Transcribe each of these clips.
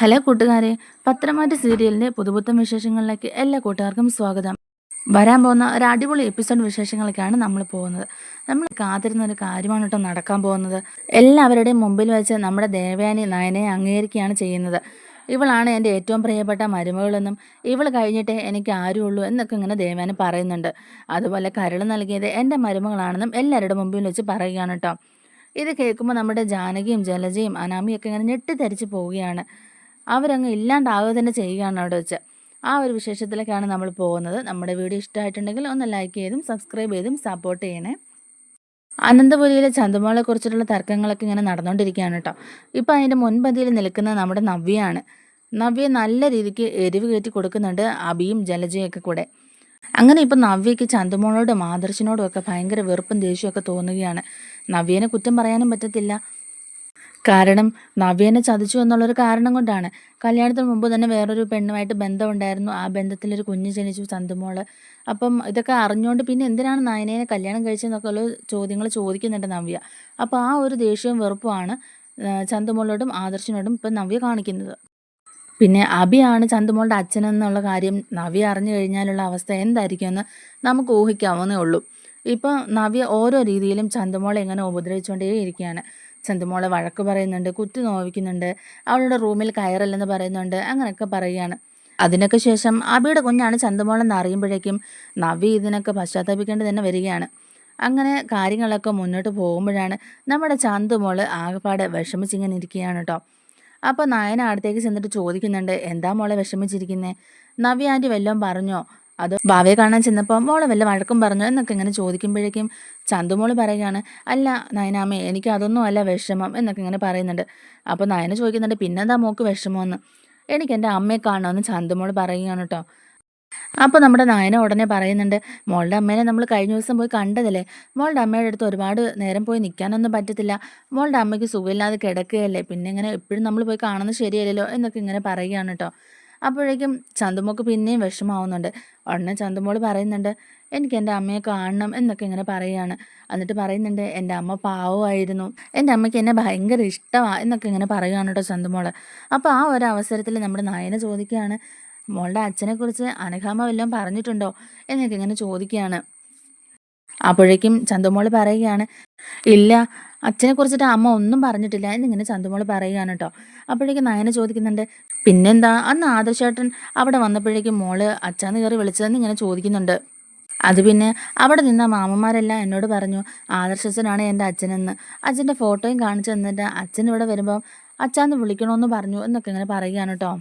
Hello കൂട്ടുകാരെ പത്രമാറ്റ സീരിയലിന്റെ പുതുപുത്തം വിശേഷങ്ങളിലേക്ക് എല്ലാ കൂട്ടുകാർക്കും സ്വാഗതം. വരാൻ പോകുന്ന ഒരു അടിപൊളി എപ്പിസോഡ് വിശേഷങ്ങളൊക്കെയാണ് നമ്മൾ പോകുന്നത്. നമ്മൾ കാത്തിരുന്ന ഒരു കാര്യമാണ് കേട്ടോ നടക്കാൻ പോകുന്നത്. എല്ലാവരുടെയും മുമ്പിൽ വെച്ച് നമ്മുടെ ദേവയാനി നയനെ അംഗീകരിക്കുകയാണ് ചെയ്യുന്നത്. ഇവളാണ് എന്റെ ഏറ്റവും പ്രിയപ്പെട്ട മരുമകളെന്നും ഇവൾ കഴിഞ്ഞിട്ടേ എനിക്ക് ആരും ഉള്ളൂ എന്നൊക്കെ ഇങ്ങനെ ദേവയാനി പറയുന്നുണ്ട്. അതുപോലെ കരൾ നൽകിയത് എന്റെ മരുമകളാണെന്നും എല്ലാവരുടെ മുമ്പിൽ വെച്ച് പറയുകയാണ് കേട്ടോ. ഇത് കേൾക്കുമ്പോൾ നമ്മുടെ ജാനകിയും ജലജയും അനാമിയൊക്കെ ഇങ്ങനെ ഞെട്ടിത്തരിച്ച് പോവുകയാണ്. അവരങ്ങ് ഇല്ലാണ്ടാവുക തന്നെ ചെയ്യുകയാണ് അവിടെ വെച്ച്. ആ ഒരു വിശേഷത്തിലേക്കാണ് നമ്മൾ പോകുന്നത്. നമ്മുടെ വീഡിയോ ഇഷ്ടമായിട്ടുണ്ടെങ്കിൽ ഒന്ന് ലൈക്ക് ചെയ്തും സബ്സ്ക്രൈബ് ചെയ്തും സപ്പോർട്ട് ചെയ്യണേ. അനന്തപുരിയിലെ ചന്തുമോളെ കുറിച്ചിട്ടുള്ള തർക്കങ്ങളൊക്കെ ഇങ്ങനെ നടന്നുകൊണ്ടിരിക്കുകയാണ് കേട്ടോ. ഇപ്പം അതിന്റെ മുൻപന്തിയിൽ നിൽക്കുന്ന നമ്മുടെ നവ്യയാണ്. നവ്യ നല്ല രീതിക്ക് എരിവ് കയറ്റി കൊടുക്കുന്നുണ്ട് അബിയും ജലജയൊക്കെ കൂടെ. അങ്ങനെ ഇപ്പം നവ്യയ്ക്ക് ചന്തമോളോടും ആദർശിനോടും ഒക്കെ ഭയങ്കര വെറുപ്പും ദേഷ്യമൊക്കെ തോന്നുകയാണ്. നവ്യനെ കുറ്റം പറയാനും പറ്റത്തില്ല. കാരണം നവ്യനെ ചതിച്ചു എന്നുള്ളൊരു കാരണം കൊണ്ടാണ്. കല്യാണത്തിന് മുമ്പ് തന്നെ വേറൊരു പെണ്ണുമായിട്ട് ബന്ധമുണ്ടായിരുന്നു. ആ ബന്ധത്തിലൊരു കുഞ്ഞ് ജനിച്ചു ചന്തുമോൾ. അപ്പം ഇതൊക്കെ അറിഞ്ഞുകൊണ്ട് പിന്നെ എന്തിനാണ് നയനേനെ കല്യാണം കഴിച്ചതെന്നൊക്കെ ഉള്ള ചോദ്യങ്ങൾ ചോദിക്കുന്നുണ്ട് നവ്യ. അപ്പോൾ ആ ഒരു ദേഷ്യവും വെറുപ്പുമാണ് ചന്തുമോളോടും ആദർശനോടും ഇപ്പം നവ്യ കാണിക്കുന്നത്. പിന്നെ അഭിയാണ് ചന്തുമോളുടെ അച്ഛനെന്നുള്ള കാര്യം നവ്യ അറിഞ്ഞു കഴിഞ്ഞാലുള്ള അവസ്ഥ എന്തായിരിക്കുമെന്ന് നമുക്ക് ഊഹിക്കാവുന്നേ ഉള്ളൂ. ഇപ്പം നവ്യ ഓരോ രീതിയിലും ചന്തുമോളെ എങ്ങനെ ഉപദ്രവിച്ചുകൊണ്ടേ ഇരിക്കുകയാണ്. ചന്തുമോളെ വഴക്ക് പറയുന്നുണ്ട് കുത്തി നോവിക്കുന്നുണ്ട് അവളുടെ റൂമിൽ കയറല്ലെന്ന് പറയുന്നുണ്ട് അങ്ങനെയൊക്കെ പറയുകയാണ്. അതിനൊക്കെ ശേഷം അബിയുടെ കുഞ്ഞാണ് ചന്തുമോളെന്ന് അറിയുമ്പോഴേക്കും നവി ഇതിനൊക്കെ പശ്ചാത്തപിക്കേണ്ടി തന്നെ വരികയാണ്. അങ്ങനെ കാര്യങ്ങളൊക്കെ മുന്നോട്ട് പോകുമ്പോഴാണ് നമ്മുടെ ചന്തുമോൾ ആകെപ്പാടെ വിഷമിച്ചിങ്ങനെ ഇരിക്കുകയാണ് കേട്ടോ. അപ്പോൾ നയന അടുത്തേക്ക് ചെന്നിട്ട് ചോദിക്കുന്നുണ്ട് എന്താ മോളെ വിഷമിച്ചിരിക്കുന്നത് നവ്യ ആന്റി വല്ലതും പറഞ്ഞോ? അത് ഭാവയെ കാണാൻ ചെന്നപ്പോൾ മോളെ വല്ല വഴക്കും പറഞ്ഞു എന്നൊക്കെ ഇങ്ങനെ ചോദിക്കുമ്പോഴേക്കും ചന്തുമോൾ പറയുകയാണ് അല്ല നയനാമേ എനിക്ക് അതൊന്നും അല്ല വിഷമം എന്നൊക്കെ ഇങ്ങനെ പറയുന്നുണ്ട്. അപ്പോൾ നയന ചോദിക്കുന്നുണ്ട് പിന്നെന്താ മോക്ക് വിഷമമെന്ന് എനിക്ക് എന്റെ അമ്മയെ കാണണമെന്ന് ചന്തുമോൾ പറയുകയാണ് കേട്ടോ അപ്പോൾ നമ്മുടെ നായന ഉടനെ പറയുന്നുണ്ട് മോളുടെ അമ്മേനെ നമ്മൾ കഴിഞ്ഞ ദിവസം പോയി കണ്ടതല്ലേ? മോളുടെ അമ്മയുടെ അടുത്ത് ഒരുപാട് നേരം പോയി നിൽക്കാനൊന്നും പറ്റത്തില്ല. മോളുടെ അമ്മയ്ക്ക് സുഖമില്ലാതെ കിടക്കുകയല്ലേ? പിന്നെ ഇങ്ങനെ എപ്പോഴും നമ്മൾ പോയി കാണുന്നത് ശരിയല്ലല്ലോ എന്നൊക്കെ ഇങ്ങനെ പറയുകയാണ് കേട്ടോ അപ്പോഴേക്കും ചന്തുമോക്ക് പിന്നെയും വിഷമാവുന്നുണ്ട് ഉടനെ ചന്തുമോൾ പറയുന്നുണ്ട് എനിക്ക് എന്റെ അമ്മയെ കാണണം എന്നൊക്കെ ഇങ്ങനെ പറയുകയാണ്. എന്നിട്ട് പറയുന്നുണ്ട് എന്റെ അമ്മ പാവമായിരുന്നു. എന്റെ അമ്മയ്ക്ക് എന്നെ ഭയങ്കര ഇഷ്ടമാണ് എന്നൊക്കെ ഇങ്ങനെ പറയുകയാണ് കേട്ടോ ചന്തുമോൾ. അപ്പോൾ ആ ഒരു അവസരത്തിൽ നമ്മുടെ നയന ചോദിക്കുകയാണ് മോളുടെ അച്ഛനെക്കുറിച്ച് അനഘാമ വല്ലതും പറഞ്ഞിട്ടുണ്ടോ? എന്നൊക്കെ ഇങ്ങനെ ചോദിക്കുകയാണ്. അപ്പോഴേക്കും ചന്തുമോൾ പറയുകയാണ് ഇല്ല അച്ഛനെ കുറിച്ചിട്ട് അമ്മ ഒന്നും പറഞ്ഞിട്ടില്ല എന്നിങ്ങനെ ചന്തുമോൾ പറയുകയാണ് കേട്ടോ. അപ്പോഴേക്കും നയന ചോദിക്കുന്നുണ്ട് പിന്നെന്താ? അന്ന് ആദർശേട്ടൻ അവിടെ വന്നപ്പോഴേക്കും മോൾ അച്ഛന്ന് കയറി വിളിച്ചതെന്ന് ഇങ്ങനെ ചോദിക്കുന്നുണ്ട്. അത് പിന്നെ അവിടെ നിന്ന മാമന്മാരെല്ലാം എന്നോട് പറഞ്ഞു ആദർശച്ചനാണ് എന്റെ അച്ഛനെന്ന്. അച്ഛന്റെ ഫോട്ടോയും കാണിച്ചു തന്നിട്ട് അച്ഛൻ ഇവിടെ വരുമ്പം അച്ഛാന്ന് വിളിക്കണമെന്ന് പറഞ്ഞു എന്നൊക്കെ ഇങ്ങനെ പറയുകയാണ് കേട്ടോ.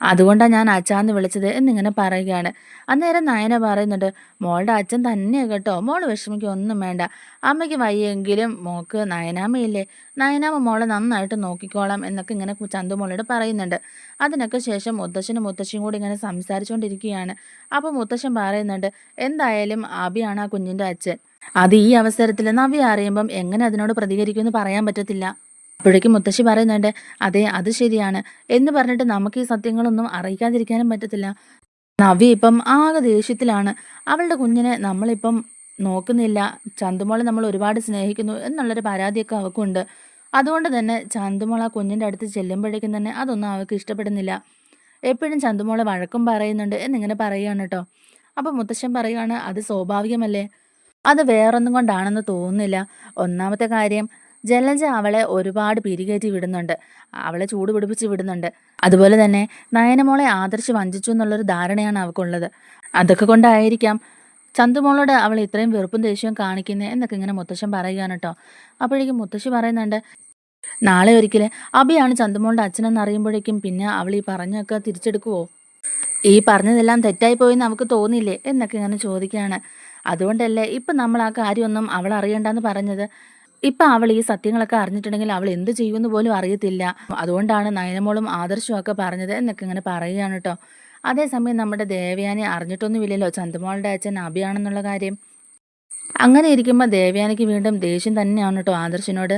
അതുകൊണ്ടാണ് ഞാൻ അച്ഛാന്ന് വിളിച്ചത് എന്നിങ്ങനെ പറയുകയാണ്. അന്നേരം നയന പറയുന്നുണ്ട് മോളുടെ അച്ഛൻ തന്നെയാണ് കേട്ടോ. മോൾ വിഷമിക്കൊന്നും വേണ്ട. അമ്മയ്ക്ക് വയ്യെങ്കിലും മോക്ക് നയനാമയില്ലേ നയനാമ മോളെ നന്നായിട്ട് നോക്കിക്കോളാം എന്നൊക്കെ ഇങ്ങനെ ചന്തുമോളോട് പറയുന്നുണ്ട്. അതിനൊക്കെ ശേഷം മുത്തശ്ശനും മുത്തശ്ശിയും കൂടി ഇങ്ങനെ സംസാരിച്ചുകൊണ്ടിരിക്കുകയാണ് അപ്പോൾ മുത്തശ്ശൻ പറയുന്നുണ്ട് എന്തായാലും ആബിയാണ് ആ കുഞ്ഞിന്റെ അച്ഛൻ. അത് ഈ അവസരത്തിൽ നവ്യ അറിയുമ്പം എങ്ങനെ അതിനോട് പ്രതികരിക്കുമെന്ന് പറയാൻ പറ്റത്തില്ല. അപ്പോഴേക്കും മുത്തശ്ശി പറയുന്നുണ്ട് അതെ അത് ശരിയാണ് എന്ന് പറഞ്ഞിട്ട് നമുക്ക് ഈ സത്യങ്ങളൊന്നും അറിയിക്കാതിരിക്കാനും പറ്റത്തില്ല. നവ്യ ഇപ്പം ആകെ ദേഷ്യത്തിലാണ്. അവളുടെ കുഞ്ഞിനെ നമ്മളിപ്പം നോക്കുന്നില്ല. ചന്തുമോളെ നമ്മൾ ഒരുപാട് സ്നേഹിക്കുന്നു എന്നുള്ളൊരു പരാതിയൊക്കെ അവൾക്കുണ്ട് അതുകൊണ്ട് തന്നെ ചന്തുമോൾ ആ കുഞ്ഞിന്റെ അടുത്ത് ചെല്ലുമ്പോഴേക്കും തന്നെ അതൊന്നും അവൾക്ക് ഇഷ്ടപ്പെടുന്നില്ല. എപ്പോഴും ചന്തുമോളെ വഴക്കും പറയുന്നുണ്ട് എന്നിങ്ങനെ പറയുകയാണ് കേട്ടോ. അപ്പം മുത്തശ്ശൻ പറയുകയാണ് അത് സ്വാഭാവികമല്ലേ? അത് വേറൊന്നും കൊണ്ടാണെന്ന് തോന്നുന്നില്ല. ഒന്നാമത്തെ കാര്യം ജലജ അവളെ ഒരുപാട് പിരികേറ്റി വിടുന്നുണ്ട്. അവളെ ചൂട് പിടിപ്പിച്ച് വിടുന്നുണ്ട്. അതുപോലെ തന്നെ നയനമോളെ ആദർശ് വഞ്ചിച്ചു എന്നുള്ളൊരു ധാരണയാണ് അവൾക്കുള്ളത് അതൊക്കെ കൊണ്ടായിരിക്കാം ചന്തുമോളോട് അവൾ ഇത്രയും വെറുപ്പും ദേഷ്യവും കാണിക്കുന്നത് എന്നൊക്കെ ഇങ്ങനെ മുത്തശ്ശൻ പറയുകയാണ് കേട്ടോ. അപ്പോഴേക്കും മുത്തശ്ശി പറയുന്നുണ്ട് നാളെ ഒരിക്കൽ അബിയാണ് ചന്തുമോളുടെ അച്ഛനെന്ന് അറിയുമ്പോഴേക്കും പിന്നെ അവൾ ഈ പറഞ്ഞൊക്കെ തിരിച്ചെടുക്കുവോ? ഈ പറഞ്ഞതെല്ലാം തെറ്റായി പോയെന്ന് നമുക്ക് തോന്നിയില്ലേ? എന്നൊക്കെ ഇങ്ങനെ ചോദിക്കുകയാണ്. അതുകൊണ്ടല്ലേ ഇപ്പം നമ്മൾ ആ കാര്യമൊന്നും അവൾ അറിയണ്ടെന്ന് പറഞ്ഞത്? ഇപ്പം അവൾ ഈ സത്യങ്ങളൊക്കെ അറിഞ്ഞിട്ടുണ്ടെങ്കിൽ അവൾ എന്ത് ചെയ്യുമെന്ന് പോലും അറിയത്തില്ല. അതുകൊണ്ടാണ് നയനമോളും ആദർശവും ഒക്കെ പറഞ്ഞത് എന്നൊക്കെ ഇങ്ങനെ പറയുകയാണ് കേട്ടോ. അതേസമയം നമ്മുടെ ദേവയാനി അറിഞ്ഞിട്ടൊന്നുമില്ലല്ലോ ചന്ദമോളുടെ അച്ഛൻ അഭിയാണെന്നുള്ള കാര്യം. അങ്ങനെ ഇരിക്കുമ്പോൾ ദേവയാനിക്ക് വീണ്ടും ദേഷ്യം തന്നെയാണ് കേട്ടോ ആദർശിനോട്.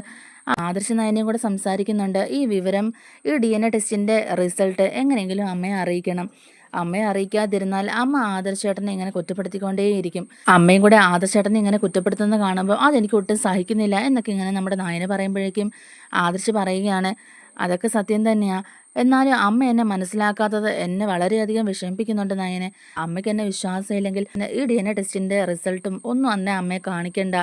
ആദർശ നയനയും കൂടെ സംസാരിക്കുന്നുണ്ട്. ഈ വിവരം ഈ ഡി എൻ എ ടെസ്റ്റിന്റെ റിസൾട്ട് എങ്ങനെയെങ്കിലും അമ്മയെ അറിയിക്കണം. അമ്മയെ അറിയിക്കാതിരുന്നാൽ അമ്മ ആദർശേട്ടനെ ഇങ്ങനെ കുറ്റപ്പെടുത്തിക്കൊണ്ടേയിരിക്കും. അമ്മയും കൂടെ ആദർശേട്ടനെ ഇങ്ങനെ കുറ്റപ്പെടുത്തുന്നത് കാണുമ്പോൾ അതെനിക്ക് ഒട്ടും സഹിക്കുന്നില്ല എന്നൊക്കെ ഇങ്ങനെ നമ്മുടെ നായനെ പറയുമ്പോഴേക്കും ആദർശ് പറയുകയാണ്. അതൊക്കെ സത്യം തന്നെയാണ് എന്നാലും അമ്മ എന്നെ മനസ്സിലാക്കാത്തത് എന്നെ വളരെയധികം വിഷമിപ്പിക്കുന്നുണ്ട് നയനെ. അമ്മയ്ക്ക് എന്നെ വിശ്വാസമില്ലെങ്കിൽ ഈ ഡി എൻ എ ടെസ്റ്റിന്റെ റിസൾട്ടും ഒന്നും അന്നേ അമ്മയെ കാണിക്കണ്ട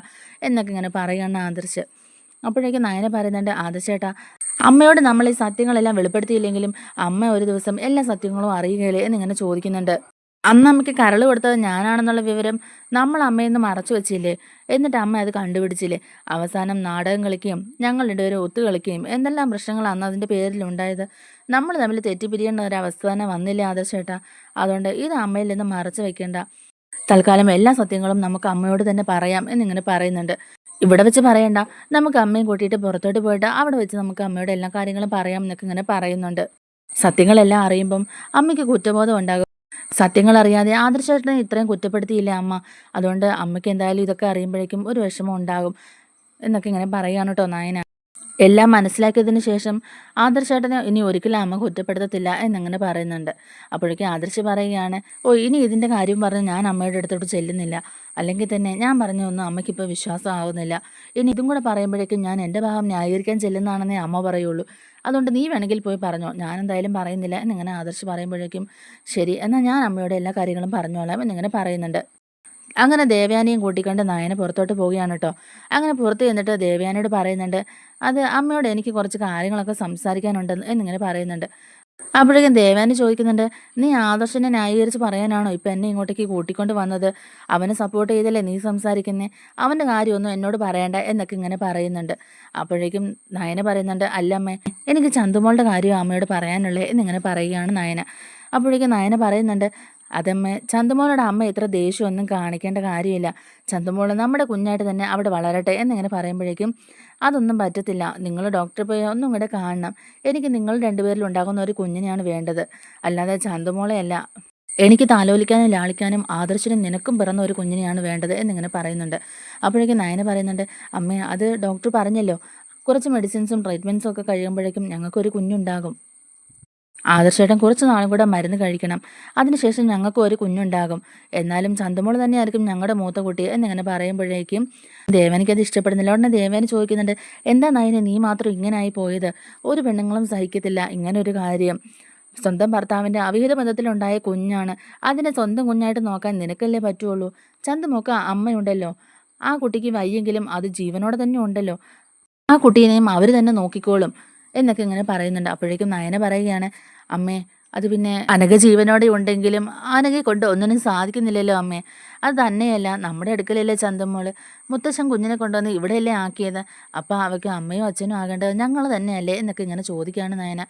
എന്നൊക്കെ ഇങ്ങനെ പറയുകയാണ് ആദർശ്. അപ്പോഴേക്കും നയന പറയുന്നുണ്ട് ആദർശേട്ടാ അമ്മയോട് നമ്മൾ ഈ സത്യങ്ങളെല്ലാം വെളിപ്പെടുത്തിയില്ലെങ്കിലും അമ്മ ഒരു ദിവസം എല്ലാ സത്യങ്ങളും അറിയുകയില്ലേ? എന്നിങ്ങനെ ചോദിക്കുന്നുണ്ട്. അന്ന് അമ്മയ്ക്ക് കരൾ കൊടുത്തത് ഞാനാണെന്നുള്ള വിവരം നമ്മൾ അമ്മയെന്ന് മറച്ചു വെച്ചില്ലേ? എന്നിട്ട് അമ്മ അത് കണ്ടുപിടിച്ചില്ലേ? അവസാനം നാടകം കളിക്കുകയും ഞങ്ങൾ ഇടവരെ ഒത്തു കളിക്കുകയും എന്തെല്ലാം പ്രശ്നങ്ങൾ അന്ന് അതിന്റെ പേരിലുണ്ടായത് നമ്മൾ തമ്മിൽ തെറ്റിപ്പിരിയേണ്ട ഒരു അവസ്ഥ തന്നെ വന്നില്ല ആദർശേട്ടാ അതുകൊണ്ട് ഇത് അമ്മയിൽ നിന്ന് മറച്ചു വെക്കേണ്ട. തൽക്കാലം എല്ലാ സത്യങ്ങളും നമുക്ക് അമ്മയോട് തന്നെ പറയാം എന്നിങ്ങനെ പറയുന്നുണ്ട്. ഇവിടെ വെച്ച് പറയണ്ട. നമുക്ക് അമ്മയും കൂട്ടിയിട്ട് പുറത്തോട്ട് പോയിട്ട് അവിടെ വെച്ച് നമുക്ക് അമ്മയുടെ എല്ലാ കാര്യങ്ങളും പറയാം എന്നൊക്കെ ഇങ്ങനെ പറയുന്നുണ്ട്. സത്യങ്ങളെല്ലാം അറിയുമ്പം അമ്മയ്ക്ക് കുറ്റബോധം ഉണ്ടാകും. സത്യങ്ങൾ അറിയാതെ ആദർശേട്ടനെ ഇത്രയും കുറ്റപ്പെടുത്തിയില്ല അമ്മ? അതുകൊണ്ട് അമ്മയ്ക്ക് എന്തായാലും ഇതൊക്കെ അറിയുമ്പോഴേക്കും ഒരു വിഷമം ഉണ്ടാകും. എന്നൊക്കെ ഇങ്ങനെ പറയാണ് കേട്ടോ നായന. എല്ലാം മനസ്സിലാക്കിയതിന് ശേഷം ആദർശേട്ടനെ ഇനി ഒരിക്കലും അമ്മ കുറ്റപ്പെടുത്തത്തില്ല എന്നങ്ങനെ പറയുന്നുണ്ട്. അപ്പോഴേക്കും ആദർശ് പറയുകയാണ് ഓ ഇനി ഇതിന്റെ കാര്യം പറഞ്ഞ് ഞാൻ അമ്മയുടെ അടുത്തോട്ട് ചെല്ലുന്നില്ല. അല്ലെങ്കിൽ തന്നെ ഞാൻ പറഞ്ഞൊന്നും അമ്മയ്ക്കിപ്പോൾ വിശ്വാസം ആവുന്നില്ല. ഇനി ഇതും കൂടെ പറയുമ്പോഴേക്കും ഞാൻ എന്റെ ഭാഗം ന്യായീകരിക്കാൻ ചെല്ലുന്നതാണെന്നേ അമ്മ പറയുള്ളൂ. അതുകൊണ്ട് നീ വേണമെങ്കിൽ പോയി പറഞ്ഞോ. ഞാൻ എന്തായാലും പറയുന്നില്ല എന്നിങ്ങനെ ആദർശ് പറയുമ്പോഴേക്കും ശരി എന്നാൽ ഞാൻ അമ്മയോട് എല്ലാ കാര്യങ്ങളും പറഞ്ഞോളാം എന്നിങ്ങനെ പറയുന്നുണ്ട്. അങ്ങനെ ദേവയാനിയും കൂട്ടിക്കൊണ്ട് നായന പുറത്തോട്ട് പോവുകയാണ് കേട്ടോ. അങ്ങനെ പുറത്ത് ചെന്നിട്ട് ദേവയാനിയോട് പറയുന്നുണ്ട് അത് അമ്മയോട് എനിക്ക് കുറച്ച് കാര്യങ്ങളൊക്കെ സംസാരിക്കാനുണ്ടെന്ന് എന്നിങ്ങനെ പറയുന്നുണ്ട്. അപ്പോഴേക്കും ദേവാനി ചോദിക്കുന്നുണ്ട് നീ ആദർശനെ ന്യായീകരിച്ച് പറയാനാണോ ഇപ്പം എന്നെ ഇങ്ങോട്ടേക്ക് കൂട്ടിക്കൊണ്ട് വന്നത്? അവനെ സപ്പോർട്ട് ചെയ്തല്ലേ നീ സംസാരിക്കുന്നേ? അവന്റെ കാര്യമൊന്നും എന്നോട് പറയണ്ട എന്നൊക്കെ ഇങ്ങനെ പറയുന്നുണ്ട്. അപ്പോഴേക്കും നയന പറയുന്നുണ്ട് അല്ലമ്മേ എനിക്ക് ചന്തുമോളുടെ കാര്യം അമ്മയോട് പറയാനുള്ളേ എന്നിങ്ങനെ പറയുകയാണ് നയന. അപ്പോഴേക്കും നയന പറയുന്നുണ്ട് അതമ്മ ചന്തമോളുടെ അമ്മ ഇത്ര ദേഷ്യമൊന്നും കാണിക്കേണ്ട കാര്യമില്ല. ചന്തമോൾ നമ്മുടെ കുഞ്ഞായിട്ട് തന്നെ അവിടെ വളരട്ടെ എന്നിങ്ങനെ പറയുമ്പോഴേക്കും അതൊന്നും പറ്റത്തില്ല. നിങ്ങൾ ഡോക്ടറെ പോയി ഒന്നും കൂടെ കാണണം. എനിക്ക് നിങ്ങൾ രണ്ടുപേരിൽ ഉണ്ടാകുന്ന ഒരു കുഞ്ഞിനെയാണ് വേണ്ടത്. അല്ലാതെ ചന്തമോളയല്ല എനിക്ക് താലോലിക്കാനും ലാളിക്കാനും ആദർശനും നിനക്കും പിറന്ന ഒരു കുഞ്ഞിനെയാണ് വേണ്ടത് എന്നിങ്ങനെ പറയുന്നുണ്ട്. അപ്പോഴേക്കും നയന പറയുന്നുണ്ട് അമ്മേ അത് ഡോക്ടർ പറഞ്ഞല്ലോ. കുറച്ച് മെഡിസിൻസും ട്രീറ്റ്മെന്റ്സും ഒക്കെ കഴിയുമ്പോഴേക്കും ഞങ്ങൾക്കൊരു കുഞ്ഞുണ്ടാകും. ആദർശേട്ടൻ കുറച്ച് നാളും കൂടെ മരുന്ന് കഴിക്കണം. അതിനുശേഷം ഞങ്ങൾക്കും ഒരു കുഞ്ഞുണ്ടാകും. എന്നാലും തന്നെ തന്നെയായിരിക്കും ഞങ്ങളുടെ മൂത്ത കുട്ടി എന്നിങ്ങനെ പറയുമ്പോഴേക്കും ദേവനിക്ക് അത് ഇഷ്ടപ്പെടുന്നില്ല. ഉടനെ ദേവന് ചോദിക്കുന്നുണ്ട് എന്താ നയനെ നീ മാത്രം ഇങ്ങനായി പോയത്? ഒരു പെണ്ണുങ്ങളും സഹിക്കത്തില്ല. ഇങ്ങനെ ഒരു കാര്യം. സ്വന്തം ഭർത്താവിന്റെ അവിഹിത ബന്ധത്തിലുണ്ടായ കുഞ്ഞാണ്. അതിനെ സ്വന്തം കുഞ്ഞായിട്ട് നോക്കാൻ നിനക്കല്ലേ പറ്റുള്ളൂ? ചന്തമൊക്കെ അമ്മയുണ്ടല്ലോ. ആ കുട്ടിക്ക് വയ്യെങ്കിലും അത് ജീവനോടെ തന്നെ ഉണ്ടല്ലോ. ആ കുട്ടീനെയും അവർ തന്നെ നോക്കിക്കോളും. എന്നൊക്കെ ഇങ്ങനെ പറയുന്നുണ്ട്. അപ്പോഴേക്കും നയന പറയുകയാണ് അമ്മേ അത് പിന്നെ അനഘ ജീവനോടെ ഉണ്ടെങ്കിലും അനഘയെ കൊണ്ട് ഒന്നിനും സാധിക്കുന്നില്ലല്ലോ അമ്മേ. അത് തന്നെയല്ല നമ്മുടെ അടുക്കലല്ലേ ചന്തമോൾ മുത്തശ്ശൻ കുഞ്ഞിനെ കൊണ്ടുവന്ന് ഇവിടെയല്ലേ ആക്കിയത്? അപ്പോൾ അവയ്ക്ക് അമ്മയും അച്ഛനും ആകേണ്ടത് ഞങ്ങൾ തന്നെയല്ലേ? എന്നൊക്കെ ഇങ്ങനെ ചോദിക്കുകയാണ് നയന.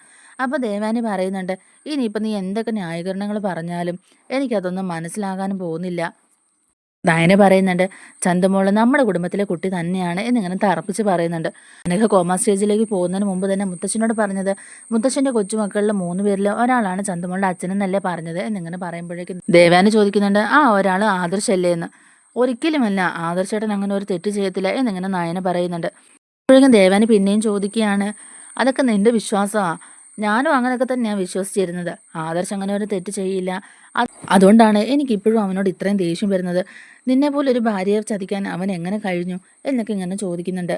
അപ്പോൾ ദേവാനി പറയുന്നുണ്ട് ഇനിയിപ്പോൾ നീ എന്തൊക്കെ ന്യായീകരണങ്ങൾ പറഞ്ഞാലും എനിക്കതൊന്നും മനസ്സിലാകാനും പോകുന്നില്ല. നയന പറയുന്നുണ്ട് ചന്തമോൾ നമ്മുടെ കുടുംബത്തിലെ കുട്ടി തന്നെയാണ് എന്നിങ്ങനെ തറപ്പിച്ച് പറയുന്നുണ്ട്. അനഘ കോമ സ്റ്റേജിലേക്ക് പോകുന്നതിന് മുമ്പ് തന്നെ മുത്തശ്ശനോട് പറഞ്ഞത് മുത്തശ്ശന്റെ കൊച്ചുമക്കളിൽ മൂന്ന് പേരിൽ ഒരാളാണ് ചന്തമോളുടെ അച്ഛനെന്നല്ലേ പറഞ്ഞത്? എന്നിങ്ങനെ പറയുമ്പോഴേക്കും ദേവാന് ചോദിക്കുന്നുണ്ട് ആ ഒരാൾ ആദർശല്ലേ എന്ന്? ഒരിക്കലുമല്ല ആദർശേട്ടൻ അങ്ങനെ ഒരു തെറ്റ് ചെയ്യത്തില്ല എന്നിങ്ങനെ നയന പറയുന്നുണ്ട്. അപ്പോഴേക്കും ദേവാന് പിന്നെയും ചോദിക്കുകയാണ് അതൊക്കെ നിന്റെ വിശ്വാസമാണ് ഞാനും അങ്ങനെയൊക്കെ തന്നെയാണ് വിശ്വസിച്ചിരുന്നത്. ആദർശ് അങ്ങനെ ഒരു തെറ്റ് ചെയ്യില്ല. അതുകൊണ്ടാണ് എനിക്കിപ്പോഴും അവനോട് ഇത്രയും ദേഷ്യം വരുന്നത്. നിന്നെ പോലെ ഒരു ഭാര്യയെ ചതിക്കാൻ അവൻ എങ്ങനെ കഴിഞ്ഞു എന്നൊക്കെ ഇങ്ങനെ ചോദിക്കുന്നുണ്ട്.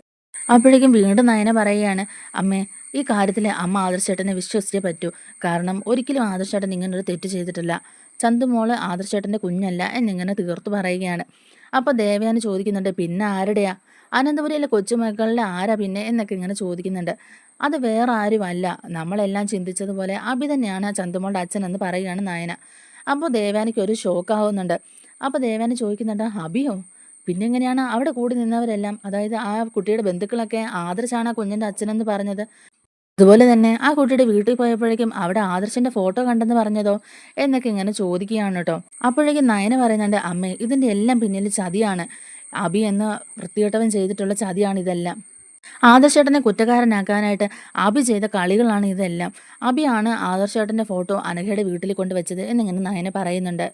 അപ്പോഴേക്കും വീണ്ടും നയന പറയുകയാണ് അമ്മേ ഈ കാര്യത്തിൽ അമ്മ ആദർശേട്ടനെ വിശ്വസിച്ചേ പറ്റൂ. കാരണം ഒരിക്കലും ആദർശേട്ടൻ ഇങ്ങനൊരു തെറ്റ് ചെയ്തിട്ടില്ല. ചന്തുമോൾ ആദർശേട്ടന്റെ കുഞ്ഞല്ല എന്നിങ്ങനെ തീർത്തു പറയുകയാണ്. അപ്പോൾ ദേവയാന് ചോദിക്കുന്നുണ്ട് പിന്നെ ആരുടെയാ? അനന്തപുരിയിലെ കൊച്ചുമക്കളിലെ ആരാ പിന്നെ എന്നൊക്കെ ഇങ്ങനെ ചോദിക്കുന്നുണ്ട്. അത് വേറെ ആരുമല്ല നമ്മളെല്ലാം ചിന്തിച്ചതുപോലെ അഭി തന്നെയാണ് ചന്തുമോളുടെ അച്ഛൻ എന്ന് പറയുകയാണ് നയന. അപ്പോൾ ദേവാനിക്ക് ഒരു ഷോക്ക് ആവുന്നുണ്ട് അപ്പോൾ ദേവാനി ചോദിക്കുന്നുണ്ട് അഭിയോ പിന്നെ എങ്ങനെയാണ് അവിടെ കൂടി നിന്നവരെല്ലാം? അതായത് ആ കുട്ടിയുടെ ബന്ധുക്കളൊക്കെ ആദർശാണ് ആ കുഞ്ഞിന്റെ അച്ഛനെന്ന് പറഞ്ഞത്. അതുപോലെ തന്നെ ആ കുട്ടിയുടെ വീട്ടിൽ പോയപ്പോഴേക്കും അവിടെ ആദർശന്റെ ഫോട്ടോ കണ്ടെന്ന് പറഞ്ഞതോ എന്നൊക്കെ ഇങ്ങനെ ചോദിക്കുകയാണ് കേട്ടോ. അപ്പോഴേക്കും നയന പറയുന്നുണ്ട് അമ്മേ ഇതിന്റെ എല്ലാം പിന്നിൽ ചതിയാണ്. അബി എന്ന വൃത്തികെട്ടവൻ ചെയ്തിട്ടുള്ള ചതിയാണ് ഇതെല്ലാം ആദർശേട്ടനെ കുറ്റക്കാരനാക്കാനായിട്ട് അബി ചെയ്ത കളികളാണ് ഇതെല്ലാം. അബിയാണ് ആദർശേട്ടന്റെ ഫോട്ടോ അനഘയുടെ വീട്ടിൽ കൊണ്ടുവച്ചത് എന്നിങ്ങനെ നയനെ പറയുന്നുണ്ട്.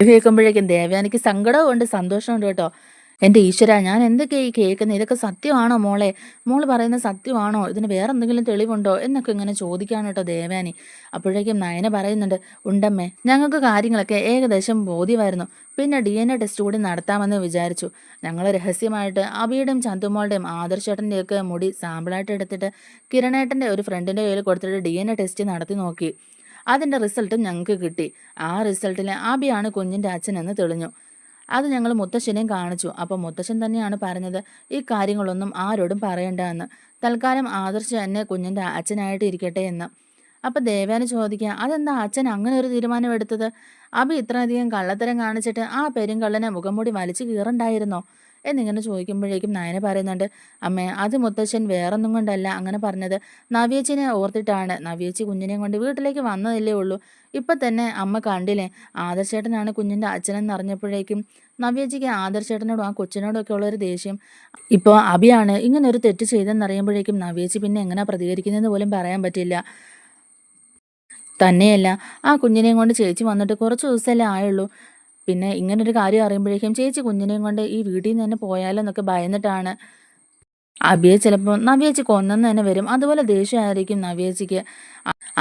കേൾക്കുമ്പോഴേക്കും ദേവയാനിക്ക് ഉണ്ട് സന്തോഷമുണ്ട് കേട്ടോ. എന്റെ ഈശ്വര ഞാൻ എന്തൊക്കെയാ ഈ കേൾക്കുന്നത് ഇതൊക്കെ സത്യമാണോ മോളെ? മോൾ പറയുന്ന സത്യമാണോ? ഇതിന് വേറെ എന്തെങ്കിലും തെളിവുണ്ടോ? എന്നൊക്കെ ഇങ്ങനെ ചോദിക്കാണ് കേട്ടോ ദേവാനി. അപ്പോഴേക്കും നയന പറയുന്നുണ്ട് ഉണ്ടമ്മേ ഞങ്ങൾക്ക് കാര്യങ്ങളൊക്കെ ഏകദേശം ബോധ്യമായിരുന്നു. പിന്നെ ഡി എൻ എ ടെസ്റ്റ് കൂടി നടത്താമെന്ന് വിചാരിച്ചു. ഞങ്ങൾ രഹസ്യമായിട്ട് അബിയുടെയും ചന്തുമോളുടെയും ആദർശേട്ടന്റെയൊക്കെ മുടി സാമ്പിളായിട്ട് എടുത്തിട്ട് കിരണേട്ടന്റെ ഒരു ഫ്രണ്ടിന്റെ കയ്യിൽ കൊടുത്തിട്ട് ഡി എൻ എ ടെസ്റ്റ് നടത്തി നോക്കി. അതിന്റെ റിസൾട്ടും ഞങ്ങൾക്ക് കിട്ടി. ആ റിസൾട്ടിൽ അബിയാണ് കുഞ്ഞിന്റെ അച്ഛനെന്ന് തെളിഞ്ഞു. അത് ഞങ്ങൾ മുത്തശ്ശനെയും കാണിച്ചു. അപ്പോൾ മുത്തശ്ശൻ തന്നെയാണ് പറഞ്ഞത് ഈ കാര്യങ്ങളൊന്നും ആരോടും പറയണ്ട എന്ന്. തൽക്കാലം ആദർശ് എന്നെ കുഞ്ഞിന്റെ അച്ഛനായിട്ട് ഇരിക്കട്ടെ എന്ന്. അപ്പം ദേവേന ചോദിക്കുക അതെന്താ അച്ഛൻ അങ്ങനെ ഒരു തീരുമാനം എടുത്തത്? അബി ഇത്രയധികം കള്ളത്തരം കാണിച്ചിട്ട് ആ പെരുങ്കള്ളനെ മുഖംമൂടി വലിച്ചു കീറണ്ടായിരുന്നോ? എന്നിങ്ങനെ ചോദിക്കുമ്പോഴേക്കും നയന പറയുന്നുണ്ട് അമ്മേ അത് മുത്തശ്ശൻ വേറൊന്നും കൊണ്ടല്ല അങ്ങനെ പറഞ്ഞത് നവ്യച്ചിനെ ഓർത്തിട്ടാണ്. നവ്യച്ചി കുഞ്ഞിനെ കൊണ്ട് വീട്ടിലേക്ക് വന്നതല്ലേ ഉള്ളൂ. ഇപ്പം തന്നെ അമ്മ കണ്ടില്ലേ ആദർശേട്ടനാണ് കുഞ്ഞിന്റെ അച്ഛനെന്ന് അറിഞ്ഞപ്പോഴേക്കും നവ്യജിക്ക് ആദർശേട്ടനോടും ആ കൊച്ചിനോടും ഒക്കെ ഉള്ളൊരു ദേഷ്യം. ഇപ്പോൾ അഭിയാണ് ഇങ്ങനെ ഒരു തെറ്റ് ചെയ്തെന്നറിയുമ്പോഴേക്കും നവ്യജി പിന്നെ എങ്ങനെ പ്രതികരിക്കുന്നതെന്ന് പോലും പറയാൻ പറ്റില്ല. തന്നെയല്ല ആ കുഞ്ഞിനെയും കൊണ്ട് ചേച്ചി വന്നിട്ട് കുറച്ച് ദിവസമല്ലേ ആയുള്ളൂ. പിന്നെ ഇങ്ങനെ ഒരു കാര്യം അറിയുമ്പോഴേക്കും ചേച്ചി കുഞ്ഞിനെയും കൊണ്ട് ഈ വീട്ടിൽ നിന്ന് തന്നെ പോയാലോ എന്നൊക്കെ ഭയന്നിട്ടാണ് അബിയെ ചിലപ്പോൾ നവ്യേച്ചി കൊന്നെന്ന് തന്നെ വരും. അതുപോലെ ദേഷ്യമായിരിക്കും നവ്യേച്ചിക്ക്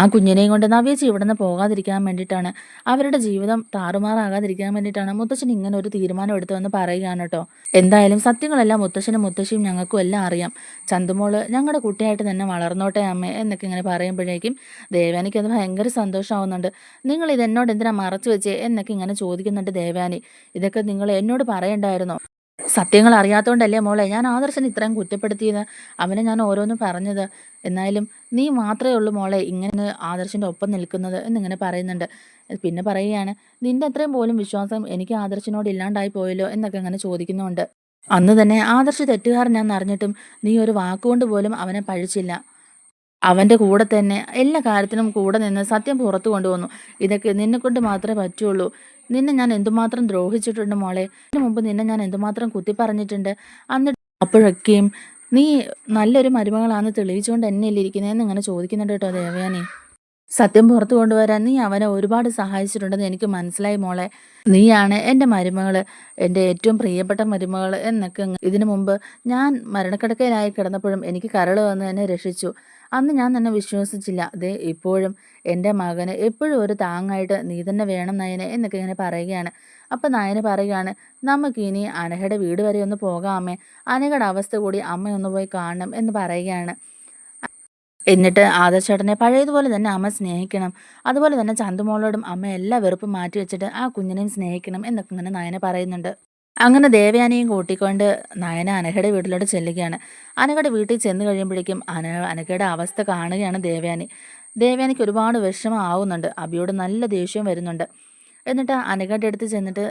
ആ കുഞ്ഞിനെയും കൊണ്ട് നവ്യച്ചി ഇവിടെ നിന്ന് പോകാതിരിക്കാൻ വേണ്ടിയിട്ടാണ് അവരുടെ ജീവിതം താറുമാറാകാതിരിക്കാൻ വേണ്ടിയിട്ടാണ് മുത്തശ്ശൻ ഇങ്ങനെ ഒരു തീരുമാനം എടുത്തുവെന്ന് പറയുകയാണ് കേട്ടോ. എന്തായാലും സത്യങ്ങളെല്ലാം മുത്തശ്ശനും മുത്തശ്ശിയും ഞങ്ങൾക്കും എല്ലാം അറിയാം. ചന്തുമോൾ ഞങ്ങളുടെ കുട്ടിയായിട്ട് തന്നെ വളർന്നോട്ടെ അമ്മേ എന്നൊക്കെ ഇങ്ങനെ പറയുമ്പോഴേക്കും ദേവാനിക്ക് അത് ഭയങ്കര സന്തോഷമാവുന്നുണ്ട് നിങ്ങൾ ഇത് എന്നോട് എന്തിനാ മറച്ചു വെച്ചേ എന്നൊക്കെ ഇങ്ങനെ ചോദിക്കുന്നുണ്ട് ദേവാനി. ഇതൊക്കെ നിങ്ങൾ എന്നോട് പറയണ്ടായിരുന്നോ? സത്യങ്ങൾ അറിയാത്തതുകൊണ്ടല്ലേ മോളെ? ഞാൻ ആദർശന് ഇത്രയും കുറ്റപ്പെടുത്തിയത്. അവനെ ഞാൻ ഓരോന്നും പറഞ്ഞത്. എന്നാലും നീ മാത്രമേ ഉള്ളൂ മോളെ ഇങ്ങനെ ആദർശിന്റെ ഒപ്പം നിൽക്കുന്നത് എന്നിങ്ങനെ പറയുന്നുണ്ട്. പിന്നെ പറയുകയാണ് നിന്റെ അത്രയും പോലും വിശ്വാസം എനിക്ക് ആദർശനോട് ഇല്ലാണ്ടായി പോയല്ലോ എന്നൊക്കെ അങ്ങനെ ചോദിക്കുന്നുണ്ട് അന്ന് തന്നെ ആദർശ് തെറ്റുകാരനാന്ന് അറിഞ്ഞിട്ടും നീ ഒരു വാക്കുകൊണ്ട് പോലും അവനെ പഴിച്ചില്ല. അവന്റെ കൂടെ തന്നെ എല്ലാ കാര്യത്തിനും കൂടെ നിന്ന് സത്യം പുറത്തു കൊണ്ടുവന്നു. ഇതൊക്കെ നിന്നെക്കൊണ്ട് മാത്രമേ പറ്റുള്ളൂ. നിന്നെ ഞാൻ എന്തുമാത്രം ദ്രോഹിച്ചിട്ടുണ്ട് മോളെ? അതിന് മുമ്പ് നിന്നെ ഞാൻ എന്തുമാത്രം കുത്തി പറഞ്ഞിട്ടുണ്ട് അന്ന് അപ്പോഴൊക്കെയും നീ നല്ലൊരു മരുമകളാണെന്ന് തെളിയിച്ചുകൊണ്ട് എന്നെയല്ലേ ഇരിക്കുന്നതെന്ന് ഇങ്ങനെ ചോദിക്കുന്നുണ്ട് കേട്ടോ ദേവയാനി. സത്യം പുറത്തു കൊണ്ടുവരാൻ നീ അവനെ ഒരുപാട് സഹായിച്ചിട്ടുണ്ടെന്ന് എനിക്ക് മനസ്സിലായി മോളെ. നീയാണ് എന്റെ മരുമകൾ എന്റെ ഏറ്റവും പ്രിയപ്പെട്ട മരുമകൾ എന്നൊക്കെ ഇതിനു മുമ്പ് ഞാൻ മരണക്കിടക്കയിലായി കിടന്നപ്പോഴും എനിക്ക് കരൾ വന്ന് എന്നെ രക്ഷിച്ചു. അന്ന് ഞാൻ തന്നെ വിശ്വസിച്ചില്ല. ദേ ഇപ്പോഴും എന്റെ മകന് എപ്പോഴും ഒരു താങ്ങായിട്ട് നീ തന്നെ വേണം നയനെ എന്നൊക്കെ ഇങ്ങനെ പറയുകയാണ്. അപ്പം നയന് പറയുകയാണ് നമുക്കിനി അനഹയുടെ വീട് വരെ ഒന്ന് പോകാമേ അനഘയുടെ അവസ്ഥ കൂടി അമ്മയൊന്ന് പോയി കാണണം എന്ന് പറയുകയാണ്. എന്നിട്ട് ആദർശേട്ടനെ പഴയതുപോലെ തന്നെ അമ്മ സ്നേഹിക്കണം. അതുപോലെ തന്നെ ചന്തുമോളോടും അമ്മ എല്ലാ വെറുപ്പും മാറ്റി വെച്ചിട്ട് ആ കുഞ്ഞിനെയും സ്നേഹിക്കണം എന്നൊക്കെ ഇങ്ങനെ നയന പറയുന്നുണ്ട്. അങ്ങനെ ദേവയാനിയും കൂട്ടിക്കൊണ്ട് നയന അനഘയുടെ വീട്ടിലോട്ട് ചെല്ലുകയാണ്. അനഘയുടെ വീട്ടിൽ ചെന്ന് കഴിയുമ്പോഴേക്കും അന അനഘയുടെ അവസ്ഥ കാണുകയാണ് ദേവയാനി. ദേവയാനിക്ക് ഒരുപാട് വിഷമം ആവുന്നുണ്ട് അബിയോട് നല്ല ദേഷ്യം വരുന്നുണ്ട്. എന്നിട്ട് അനഘയുടെ അടുത്ത് ചെന്നിട്ട്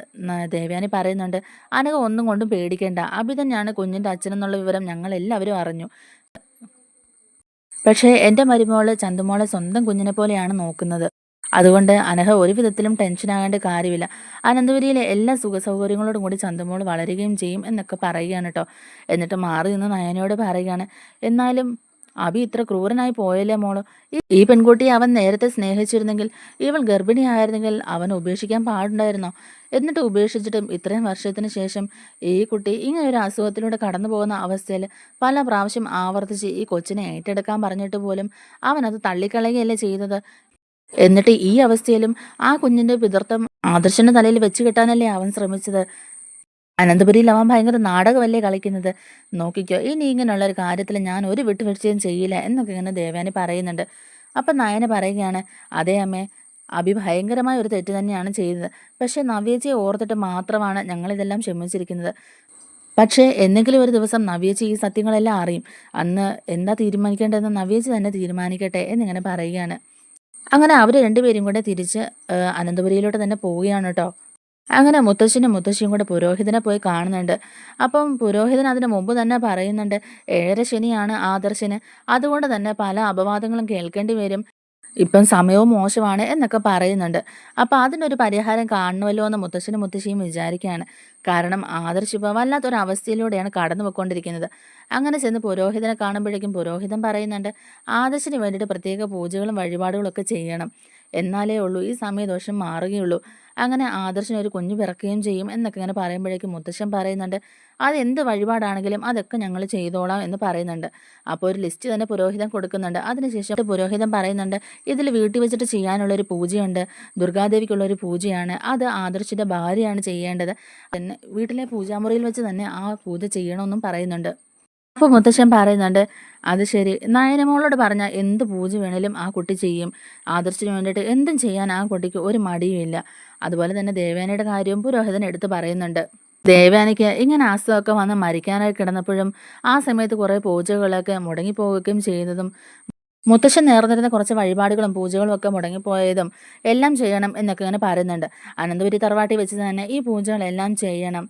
ദേവയാനി പറയുന്നുണ്ട് അനഘ ഒന്നും കൊണ്ടും പേടിക്കേണ്ട. അബി തന്നെയാണ് കുഞ്ഞിന്റെ അച്ഛനെന്നുള്ള വിവരം ഞങ്ങൾ എല്ലാവരും അറിഞ്ഞു. പക്ഷേ എന്റെ മരുമോൾ ചന്തുമോളെ സ്വന്തം കുഞ്ഞിനെ പോലെയാണ് നോക്കുന്നത്. അതുകൊണ്ട് അനഹ ഒരു വിധത്തിലും ടെൻഷനാകേണ്ട കാര്യമില്ല. അനന്തപുരിയിലെ എല്ലാ സുഖ സൗകര്യങ്ങളോടും കൂടി ചന്തുമോൾ വളരുകയും ചെയ്യും എന്നൊക്കെ പറയുകയാണ് കേട്ടോ എന്നിട്ട് മാറി നിന്ന് നയനയോട് പറയുകയാണ് എന്നാലും അഭി ഇത്ര ക്രൂരനായി പോയല്ലേ മോൾ? ഈ പെൺകുട്ടിയെ അവൻ നേരത്തെ സ്നേഹിച്ചിരുന്നെങ്കിൽ ഇവൾ ഗർഭിണിയായിരുന്നെങ്കിൽ അവൻ ഉപേക്ഷിക്കാൻ പാടുണ്ടായിരുന്നോ? എന്നിട്ട് ഉപേക്ഷിച്ചിട്ടും ഇത്രയും വർഷത്തിന് ശേഷം ഈ കുട്ടി ഇങ്ങനെ ഒരു അസുഖത്തിലൂടെ കടന്നു പോകുന്ന അവസ്ഥയിൽ പല പ്രാവശ്യം ആവർത്തിച്ച് ഈ കൊച്ചിനെ ഏറ്റെടുക്കാൻ പറഞ്ഞിട്ട് പോലും അവൻ അത് തള്ളിക്കളയുകയല്ലേ ചെയ്തത്? എന്നിട്ട് ഈ അവസ്ഥയിലും ആ കുഞ്ഞിന്റെ പിതൃത്വം ആദർശന്റെ തലയിൽ വെച്ച് കിട്ടാനല്ലേ അവൻ ശ്രമിച്ചത്? അനന്തപുരിയിൽ അവൻ ഭയങ്കര നാടകമല്ലേ കളിക്കുന്നത്? നോക്കിക്കോ ഇനി ഇങ്ങനെയുള്ള ഒരു കാര്യത്തിൽ ഞാൻ ഒരു വിട്ടുവീഴ്ചയും ചെയ്യില്ല എന്നൊക്കെ ഇങ്ങനെ ദേവാനി പറയുന്നുണ്ട്. അപ്പം നയന പറയുകയാണ് അതേ അമ്മേ അഭി ഭയങ്കരമായ ഒരു തെറ്റ് തന്നെയാണ് ചെയ്തത് പക്ഷേ നവ്യേച്ചിയെ ഓർത്തിട്ട് മാത്രമാണ് ഞങ്ങളിതെല്ലാം ക്ഷമിച്ചിരിക്കുന്നത്. പക്ഷേ എന്തെങ്കിലും ഒരു ദിവസം നവ്യേച്ചി ഈ സത്യങ്ങളെല്ലാം അറിയും. അന്ന് എന്താ തീരുമാനിക്കേണ്ടതെന്ന് നവ്യേച്ചി തന്നെ തീരുമാനിക്കട്ടെ എന്നിങ്ങനെ പറയുകയാണ്. അങ്ങനെ അവർ രണ്ടുപേരും കൂടെ തിരിച്ച് അനന്തപുരിയിലോട്ട് തന്നെ പോവുകയാണ് കേട്ടോ. അങ്ങനെ മുത്തശ്ശനും മുത്തശ്ശിയും കൂടെ പുരോഹിതനെ പോയി കാണുന്നുണ്ട്. അപ്പം പുരോഹിതൻ അതിന് മുമ്പ് തന്നെ പറയുന്നുണ്ട് ഏഴര ശനിയാണ് ആദർശന്. അതുകൊണ്ട് തന്നെ പല അപവാദങ്ങളും കേൾക്കേണ്ടി വരും. ഇപ്പം സമയവും മോശമാണ് എന്നൊക്കെ പറയുന്നുണ്ട്. അപ്പോൾ അതിനൊരു പരിഹാരം കാണണമല്ലോ എന്ന് മുത്തശ്ശനും മുത്തശ്ശിയും വിചാരിക്കുകയാണ്. കാരണം ആദർശ് ഇപ്പോൾ വല്ലാത്തൊരു അവസ്ഥയിലൂടെയാണ് കടന്നു പോയിക്കൊണ്ടിരിക്കുന്നത്. അങ്ങനെ ചെന്ന് പുരോഹിതനെ കാണുമ്പോഴേക്കും പുരോഹിതൻ പറയുന്നുണ്ട് ആദർശിന് വേണ്ടിയിട്ട് പ്രത്യേക പൂജകളും വഴിപാടുകളൊക്കെ ചെയ്യണം. എന്നാലേ ഉള്ളൂ ഈ സമയദോഷം മാറുകയുള്ളൂ. അങ്ങനെ ആദർശന് ഒരു കുഞ്ഞു പിറക്കുകയും ചെയ്യും എന്നൊക്കെ ഇങ്ങനെ പറയുമ്പോഴേക്കും മുത്തശ്ശൻ പറയുന്നുണ്ട് അതെന്ത് വഴിപാടാണെങ്കിലും അതൊക്കെ ഞങ്ങൾ ചെയ്തോളാം എന്ന് പറയുന്നുണ്ട്. അപ്പോൾ ഒരു ലിസ്റ്റ് തന്നെ പുരോഹിതൻ കൊടുക്കുന്നുണ്ട്. അതിനുശേഷം പുരോഹിതൻ പറയുന്നുണ്ട് ഇതിൽ വീട്ടിൽ വെച്ചിട്ട് ചെയ്യാനുള്ള ഒരു പൂജയുണ്ട്. ദുർഗാദേവിക്കുള്ള ഒരു പൂജയാണ്. അത് ആദർശിന്റെ ഭാര്യയാണ് ചെയ്യേണ്ടത്. വീട്ടിലെ പൂജാമുറിയിൽ വെച്ച് തന്നെ ആ പൂജ ചെയ്യണമെന്നും പറയുന്നുണ്ട്. അപ്പോൾ മുത്തശ്ശൻ പറയുന്നുണ്ട് അത് ശരി. നയനമോളോട് പറഞ്ഞ എന്ത് പൂജ വേണേലും ആ കുട്ടി ചെയ്യും. ആദർശിന് വേണ്ടിയിട്ട് എന്തും ചെയ്യാൻ ആ കുട്ടിക്ക് ഒരു മടിയുമില്ല അതുപോലെ തന്നെ ദേവേനയുടെ കാര്യവും പുരോഹിതൻ എടുത്ത് പറയുന്നുണ്ട്. ദേവാനിക്ക് ഇങ്ങനെ അസുഖമൊക്കെ വന്ന് മരിക്കാനായി കിടന്നപ്പോഴും ആ സമയത്ത് കുറേ പൂജകളൊക്കെ മുടങ്ങിപ്പോവുകയും ചെയ്യുന്നതും മുത്തശ്ശൻ നേർന്നിരുന്ന കുറച്ച് വഴിപാടുകളും പൂജകളും ഒക്കെ മുടങ്ങിപ്പോയതും എല്ലാം ചെയ്യണം എന്നൊക്കെ ഇങ്ങനെ പറയുന്നുണ്ട്. അനന്തപുരി തറവാട്ടി വെച്ച് തന്നെ ഈ പൂജകളെല്ലാം ചെയ്യണം.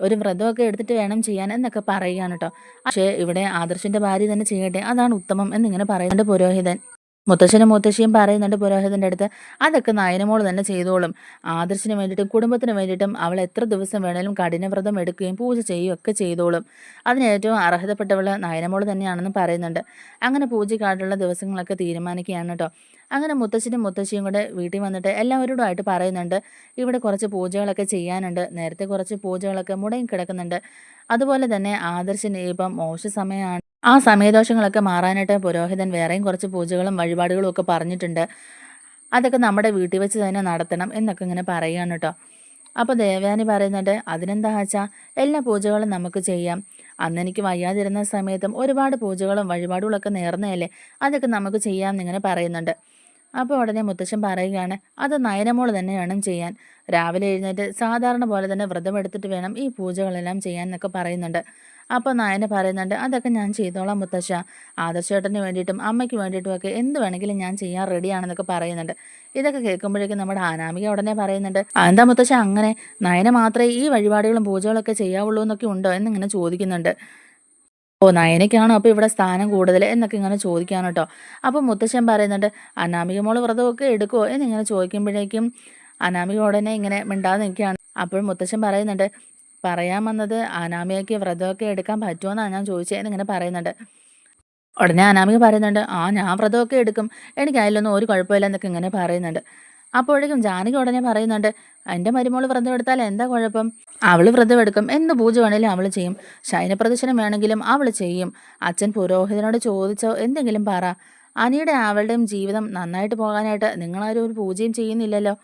ഒരു വ്രതമൊക്കെ എടുത്തിട്ട് വേണം ചെയ്യാൻ എന്നൊക്കെ പറയുകയാണ് കേട്ടോ പക്ഷേ ഇവിടെ ആദർശിന്റെ ഭാര്യ തന്നെ ചെയ്യട്ടെ? അതാണ് ഉത്തമം എന്നിങ്ങനെ പറയുന്നുണ്ട് പുരോഹിതൻ. മുത്തശ്ശനും മുത്തശ്ശിയും പറയുന്നുണ്ട് പുരോഹിതന്റെ അടുത്ത് അതൊക്കെ നയനമോൾ തന്നെ ചെയ്തോളും. ആദർശിന് വേണ്ടിയിട്ടും കുടുംബത്തിന് വേണ്ടിയിട്ടും അവൾ എത്ര ദിവസം വേണേലും കഠിനവ്രതം എടുക്കുകയും പൂജ ചെയ്യുകയും ഒക്കെ ചെയ്തോളും. അതിന് ഏറ്റവും അർഹതപ്പെട്ടവൾ നയനമോൾ തന്നെയാണെന്ന് പറയുന്നുണ്ട്. അങ്ങനെ പൂജയ്ക്കായിട്ടുള്ള ദിവസങ്ങളൊക്കെ തീരുമാനിക്കുകയാണ് കേട്ടോ അങ്ങനെ മുത്തശ്ശനും മുത്തശ്ശിയും കൂടെ വീട്ടിൽ വന്നിട്ട് എല്ലാവരോടുമായിട്ട് പറയുന്നുണ്ട്. ഇവിടെ കുറച്ച് പൂജകളൊക്കെ ചെയ്യാനുണ്ട്. നേരത്തെ കുറച്ച് പൂജകളൊക്കെ മുടങ്ങി കിടക്കുന്നുണ്ട്. അതുപോലെ തന്നെ ആദർശന് ഇപ്പം മോശ സമയമാണ് ആ സമയദോഷങ്ങളൊക്കെ മാറാനായിട്ട് പുരോഹിതൻ വേറെയും കുറച്ച് പൂജകളും വഴിപാടുകളും ഒക്കെ പറഞ്ഞിട്ടുണ്ട്. അതൊക്കെ നമ്മുടെ വീട്ടിൽ വെച്ച് തന്നെ നടത്തണം എന്നൊക്കെ ഇങ്ങനെ പറയുകയാണ് കേട്ടോ. അപ്പോൾ ദേവയാനി പറയുന്നുണ്ട് അതിനെന്താ വെച്ചാൽ എല്ലാ പൂജകളും നമുക്ക് ചെയ്യാം. അന്ന് എനിക്ക് വയ്യാതിരുന്ന സമയത്തും ഒരുപാട് പൂജകളും വഴിപാടുകളൊക്കെ നേർന്നതല്ലേ? അതൊക്കെ നമുക്ക് ചെയ്യാം എന്നിങ്ങനെ പറയുന്നുണ്ട്. അപ്പോൾ ഉടനെ മുത്തശ്ശൻ പറയുകയാണ് അത് നയനമോൾ തന്നെ വേണം ചെയ്യാൻ. രാവിലെ എഴുന്നേറ്റ് സാധാരണ പോലെ തന്നെ വ്രതം എടുത്തിട്ട് വേണം ഈ പൂജകളെല്ലാം ചെയ്യാൻ എന്നൊക്കെ പറയുന്നുണ്ട്. അപ്പോൾ നായന പറയുന്നുണ്ട് അതൊക്കെ ഞാൻ ചെയ്തോളാം മുത്തശ്ശ. ആദർശേട്ടന് വേണ്ടിയിട്ടും അമ്മയ്ക്ക് വേണ്ടിയിട്ടും ഒക്കെ എന്ത് വേണമെങ്കിലും ഞാൻ ചെയ്യാൻ റെഡിയാണെന്നൊക്കെ പറയുന്നുണ്ട്. ഇതൊക്കെ കേൾക്കുമ്പോഴേക്കും നമ്മുടെ ആനാമിക ഉടനെ പറയുന്നുണ്ട് എന്താ മുത്തശ്ശ അങ്ങനെ? നയന മാത്രമേ ഈ വഴിപാടുകളും പൂജകളൊക്കെ ചെയ്യാവുള്ളൂ എന്നൊക്കെ ഉണ്ടോ? എന്നിങ്ങനെ ചോദിക്കുന്നുണ്ട്. ഓ നയനയ്ക്കാണോ അപ്പോൾ ഇവിടെ സ്ഥാനം കൂടുതൽ എന്നൊക്കെ ഇങ്ങനെ ചോദിക്കാണ് കേട്ടോ. അപ്പോൾ മുത്തശ്ശൻ പറയുന്നുണ്ട് അനാമിക മോൾ വ്രതമൊക്കെ എടുക്കുമോ എന്നിങ്ങനെ ചോദിക്കുമ്പോഴേക്കും അനാമിക ഉടനെ ഇങ്ങനെ മിണ്ടാതെ നിൽക്കുകയാണ്. അപ്പോൾ മുത്തശ്ശൻ പറയുന്നുണ്ട് പറയാൻ വന്നത് അനാമികയ്ക്ക് വ്രതമൊക്കെ എടുക്കാൻ പറ്റുമോന്നാണ് ഞാൻ ചോദിച്ചത് ഇങ്ങനെ പറയുന്നുണ്ട്. ഉടനെ അനാമിക പറയുന്നുണ്ട് ആ ഞാൻ വ്രതമൊക്കെ എടുക്കും. എനിക്ക് അതിലൊന്നും ഒരു കുഴപ്പമില്ല എന്നൊക്കെ ഇങ്ങനെ പറയുന്നുണ്ട്. അപ്പോഴേക്കും ജാനകി ഉടനെ പറയുന്നുണ്ട് എന്റെ മരുമോൾ വ്രതം എടുത്താൽ എന്താ കുഴപ്പം? അവൾ വ്രതം എടുക്കും. എന്ത് പൂജ വേണേലും അവൾ ചെയ്യും. ശയനപ്രദർശനം വേണമെങ്കിലും അവൾ ചെയ്യും. അച്ഛൻ പുരോഹിതനോട് ചോദിച്ചോ എന്തെങ്കിലും പറ. അനിയുടെ അവളുടെയും ജീവിതം നന്നായിട്ട് പോകാനായിട്ട് നിങ്ങളാരും ഒരു പൂജയും ചെയ്യുന്നില്ലല്ലോ.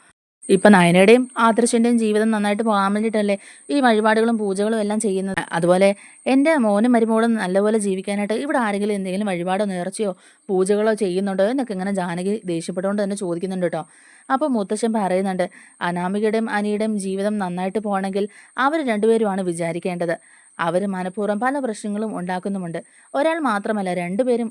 ഇപ്പൊ നയനയുടെയും ആദർശന്റെയും ജീവിതം നന്നായിട്ട് പോകാൻ വേണ്ടിയിട്ടല്ലേ ഈ വഴിപാടുകളും പൂജകളും എല്ലാം ചെയ്യുന്നത്? അതുപോലെ എന്റെ മോനും മരുമോളും നല്ലപോലെ ജീവിക്കാനായിട്ട് ഇവിടെ ആരെങ്കിലും എന്തെങ്കിലും വഴിപാടോ നേർച്ചയോ പൂജകളോ ചെയ്യുന്നുണ്ടോ എന്നൊക്കെ ഇങ്ങനെ ജാനകി ദേഷ്യപ്പെട്ടുകൊണ്ട് തന്നെ ചോദിക്കുന്നുണ്ട് കേട്ടോ അപ്പോൾ മുത്തശ്ശൻ പറയുന്നുണ്ട് അനാമികയുടെയും അനിയുടെയും ജീവിതം നന്നായിട്ട് പോകണമെങ്കിൽ അവർ രണ്ടുപേരുമാണ് വിചാരിക്കേണ്ടത്. അവർ മനഃപൂർവം പല പ്രശ്നങ്ങളും ഉണ്ടാക്കുന്നുമുണ്ട്. ഒരാൾ മാത്രമല്ല രണ്ടുപേരും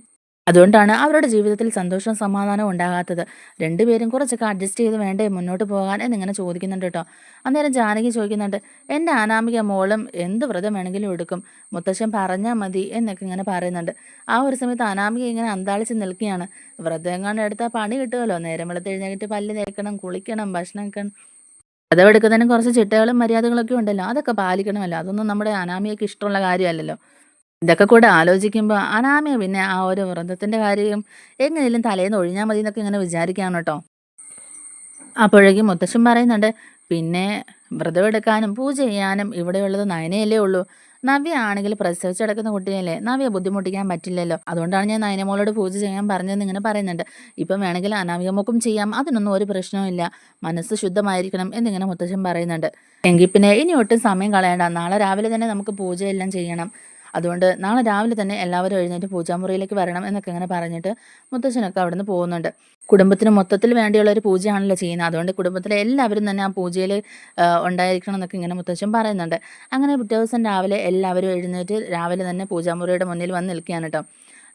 അതുകൊണ്ടാണ് അവരുടെ ജീവിതത്തിൽ സന്തോഷവും സമാധാനവും ഉണ്ടാകാത്തത്. രണ്ടുപേരും കുറച്ചൊക്കെ അഡ്ജസ്റ്റ് ചെയ്ത് വേണ്ടേ മുന്നോട്ട് പോകാൻ എന്നിങ്ങനെ ചോദിക്കുന്നുണ്ട് കേട്ടോ. അന്നേരം ജാനകി ചോദിക്കുന്നുണ്ട് എന്റെ അനാമിക മോളും എന്ത് വ്രതം വേണമെങ്കിലും എടുക്കും? മുത്തശ്ശൻ പറഞ്ഞാൽ മതി എന്നൊക്കെ ഇങ്ങനെ പറയുന്നുണ്ട്. ആ ഒരു സമയത്ത് അനാമിക ഇങ്ങനെ അന്താളിച്ച് നിൽക്കുകയാണ്. വ്രതം എങ്ങാണ്ട് എടുത്താൽ പണി കിട്ടുമല്ലോ നേരം വെളുത്ത് പല്ല് തേക്കണം കുളിക്കണം ഭക്ഷണം വ്രതം എടുക്കുന്നതിന് കുറച്ച് ചിട്ടകളും മര്യാദകളൊക്കെ ഉണ്ടല്ലോ? അതൊക്കെ പാലിക്കണമല്ലോ? അതൊന്നും നമ്മുടെ അനാമികയ്ക്ക് ഇഷ്ടമുള്ള കാര്യമല്ലല്ലോ? ഇതൊക്കെ കൂടെ ആലോചിക്കുമ്പോൾ അനാമിക പിന്നെ ആ ഒരു വ്രതത്തിന്റെ കാര്യം എങ്ങനെയും തലേന്ന് ഒഴിഞ്ഞാൽ മതി എന്നൊക്കെ ഇങ്ങനെ വിചാരിക്കുകയാണ് കേട്ടോ അപ്പോഴേക്കും മുത്തശ്ശൻ പറയുന്നുണ്ട് പിന്നെ വ്രതം എടുക്കാനും പൂജ ചെയ്യാനും ഇവിടെയുള്ളത് നയനയല്ലേ ഉള്ളൂ. നവ്യ ആണെങ്കിൽ പ്രസവിച്ചടക്കുന്ന കുട്ടിയല്ലേ? നവ്യ ബുദ്ധിമുട്ടിക്കാൻ പറ്റില്ലല്ലോ. അതുകൊണ്ടാണ് ഞാൻ നയനമോളോട് പൂജ ചെയ്യാൻ പറഞ്ഞതെന്ന് ഇങ്ങനെ പറയുന്നുണ്ട്. ഇപ്പം വേണമെങ്കിൽ അനാമികമൊക്കും ചെയ്യാം. അതിനൊന്നും ഒരു പ്രശ്നവും മനസ്സ് ശുദ്ധമായിരിക്കണം എന്നിങ്ങനെ മുത്തശ്ശൻ പറയുന്നുണ്ട്. എങ്കിൽ പിന്നെ ഇനി ഒട്ടും സമയം കളയണ്ട. നാളെ രാവിലെ തന്നെ നമുക്ക് പൂജയെല്ലാം ചെയ്യണം. അതുകൊണ്ട് നാളെ രാവിലെ തന്നെ എല്ലാവരും എഴുന്നേറ്റ് പൂജാമുറിയിലേക്ക് വരണം എന്നൊക്കെ ഇങ്ങനെ പറഞ്ഞിട്ട് മുത്തച്ഛനൊക്കെ നിന്ന് പോകുന്നുണ്ട്. കുടുംബത്തിന് മൊത്തത്തിൽ വേണ്ടിയുള്ള ഒരു പൂജയാണല്ലോ ചെയ്യുന്നത്. അതുകൊണ്ട് കുടുംബത്തിലെ എല്ലാവരും തന്നെ ആ പൂജയിൽ ഉണ്ടായിരിക്കണം എന്നൊക്കെ ഇങ്ങനെ മുത്തച്ഛൻ പറയുന്നുണ്ട്. അങ്ങനെ പിറ്റേ ദിവസം രാവിലെ എല്ലാവരും എഴുന്നേറ്റ് രാവിലെ തന്നെ പൂജാമുറിയുടെ മുന്നിൽ വന്ന് നിൽക്കുകയാണ് കേട്ടോ.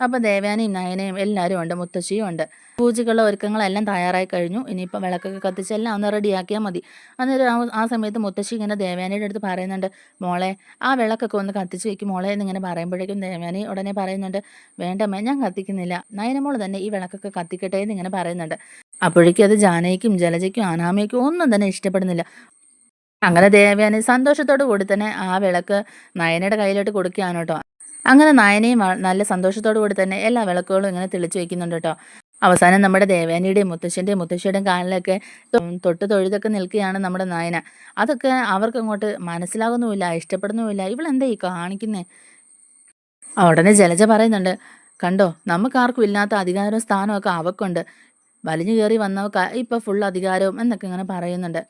അപ്പോൾ ദേവയാനിയും നയനയും എല്ലാവരും ഉണ്ട് മുത്തശ്ശിയും ഉണ്ട്. പൂജകളുടെ ഒരുക്കങ്ങളെല്ലാം തയ്യാറായി കഴിഞ്ഞു. ഇനിയിപ്പോൾ വിളക്കൊക്കെ കത്തിച്ച് എല്ലാം ഒന്ന് റെഡിയാക്കിയാൽ മതി. അന്നേരം ആ സമയത്ത് മുത്തശ്ശി ഇങ്ങനെ ദേവയാനിയുടെ അടുത്ത് പറയുന്നുണ്ട് മോളെ ആ വിളക്കൊക്കെ ഒന്ന് കത്തിച്ച് വെക്കും മോളെ എന്നിങ്ങനെ പറയുമ്പോഴേക്കും ദേവയാനി ഉടനെ പറയുന്നുണ്ട് വേണ്ടമ്മേ ഞാൻ കത്തിക്കുന്നില്ല. നയനമോൾ തന്നെ ഈ വിളക്കൊക്കെ കത്തിക്കട്ടെ എന്നിങ്ങനെ പറയുന്നുണ്ട്. അപ്പോഴേക്കും അത് ജാനയ്ക്കും ജലജയ്ക്കും അനാമയ്ക്കും ഒന്നും തന്നെ ഇഷ്ടപ്പെടുന്നില്ല. അങ്ങനെ ദേവയാനി സന്തോഷത്തോടു കൂടി തന്നെ ആ വിളക്ക് നയനയുടെ കയ്യിലോട്ട് കൊടുക്കുകയാണ് കേട്ടോ. അങ്ങനെ നായനെയും നല്ല സന്തോഷത്തോടു കൂടി തന്നെ എല്ലാ വിളക്കുകളും ഇങ്ങനെ തെളിച്ചു വെക്കുന്നുണ്ട് കേട്ടോ. അവസാനം നമ്മുടെ ദേവേനയുടെയും മുത്തശ്ശന്റെയും മുത്തശ്ശിയുടെയും കാലിലൊക്കെ തൊട്ട് തൊഴുതൊക്കെ നിൽക്കുകയാണ് നമ്മുടെ നായന. അതൊക്കെ അവർക്ക് അങ്ങോട്ട് മനസ്സിലാകുന്നുമില്ല ഇഷ്ടപ്പെടുന്നുമില്ല. ഇവളെന്താ ഈ കാണിക്കുന്നേ? ഉടനെ ജലജ പറയുന്നുണ്ട് കണ്ടോ നമുക്കാർക്കും ഇല്ലാത്ത അധികാരവും സ്ഥാനമൊക്കെ അവക്കുണ്ട്. വലിഞ്ഞു കയറി വന്നവക്ക ഇപ്പൊ ഫുൾ അധികാരവും എന്നൊക്കെ ഇങ്ങനെ പറയുന്നുണ്ട്.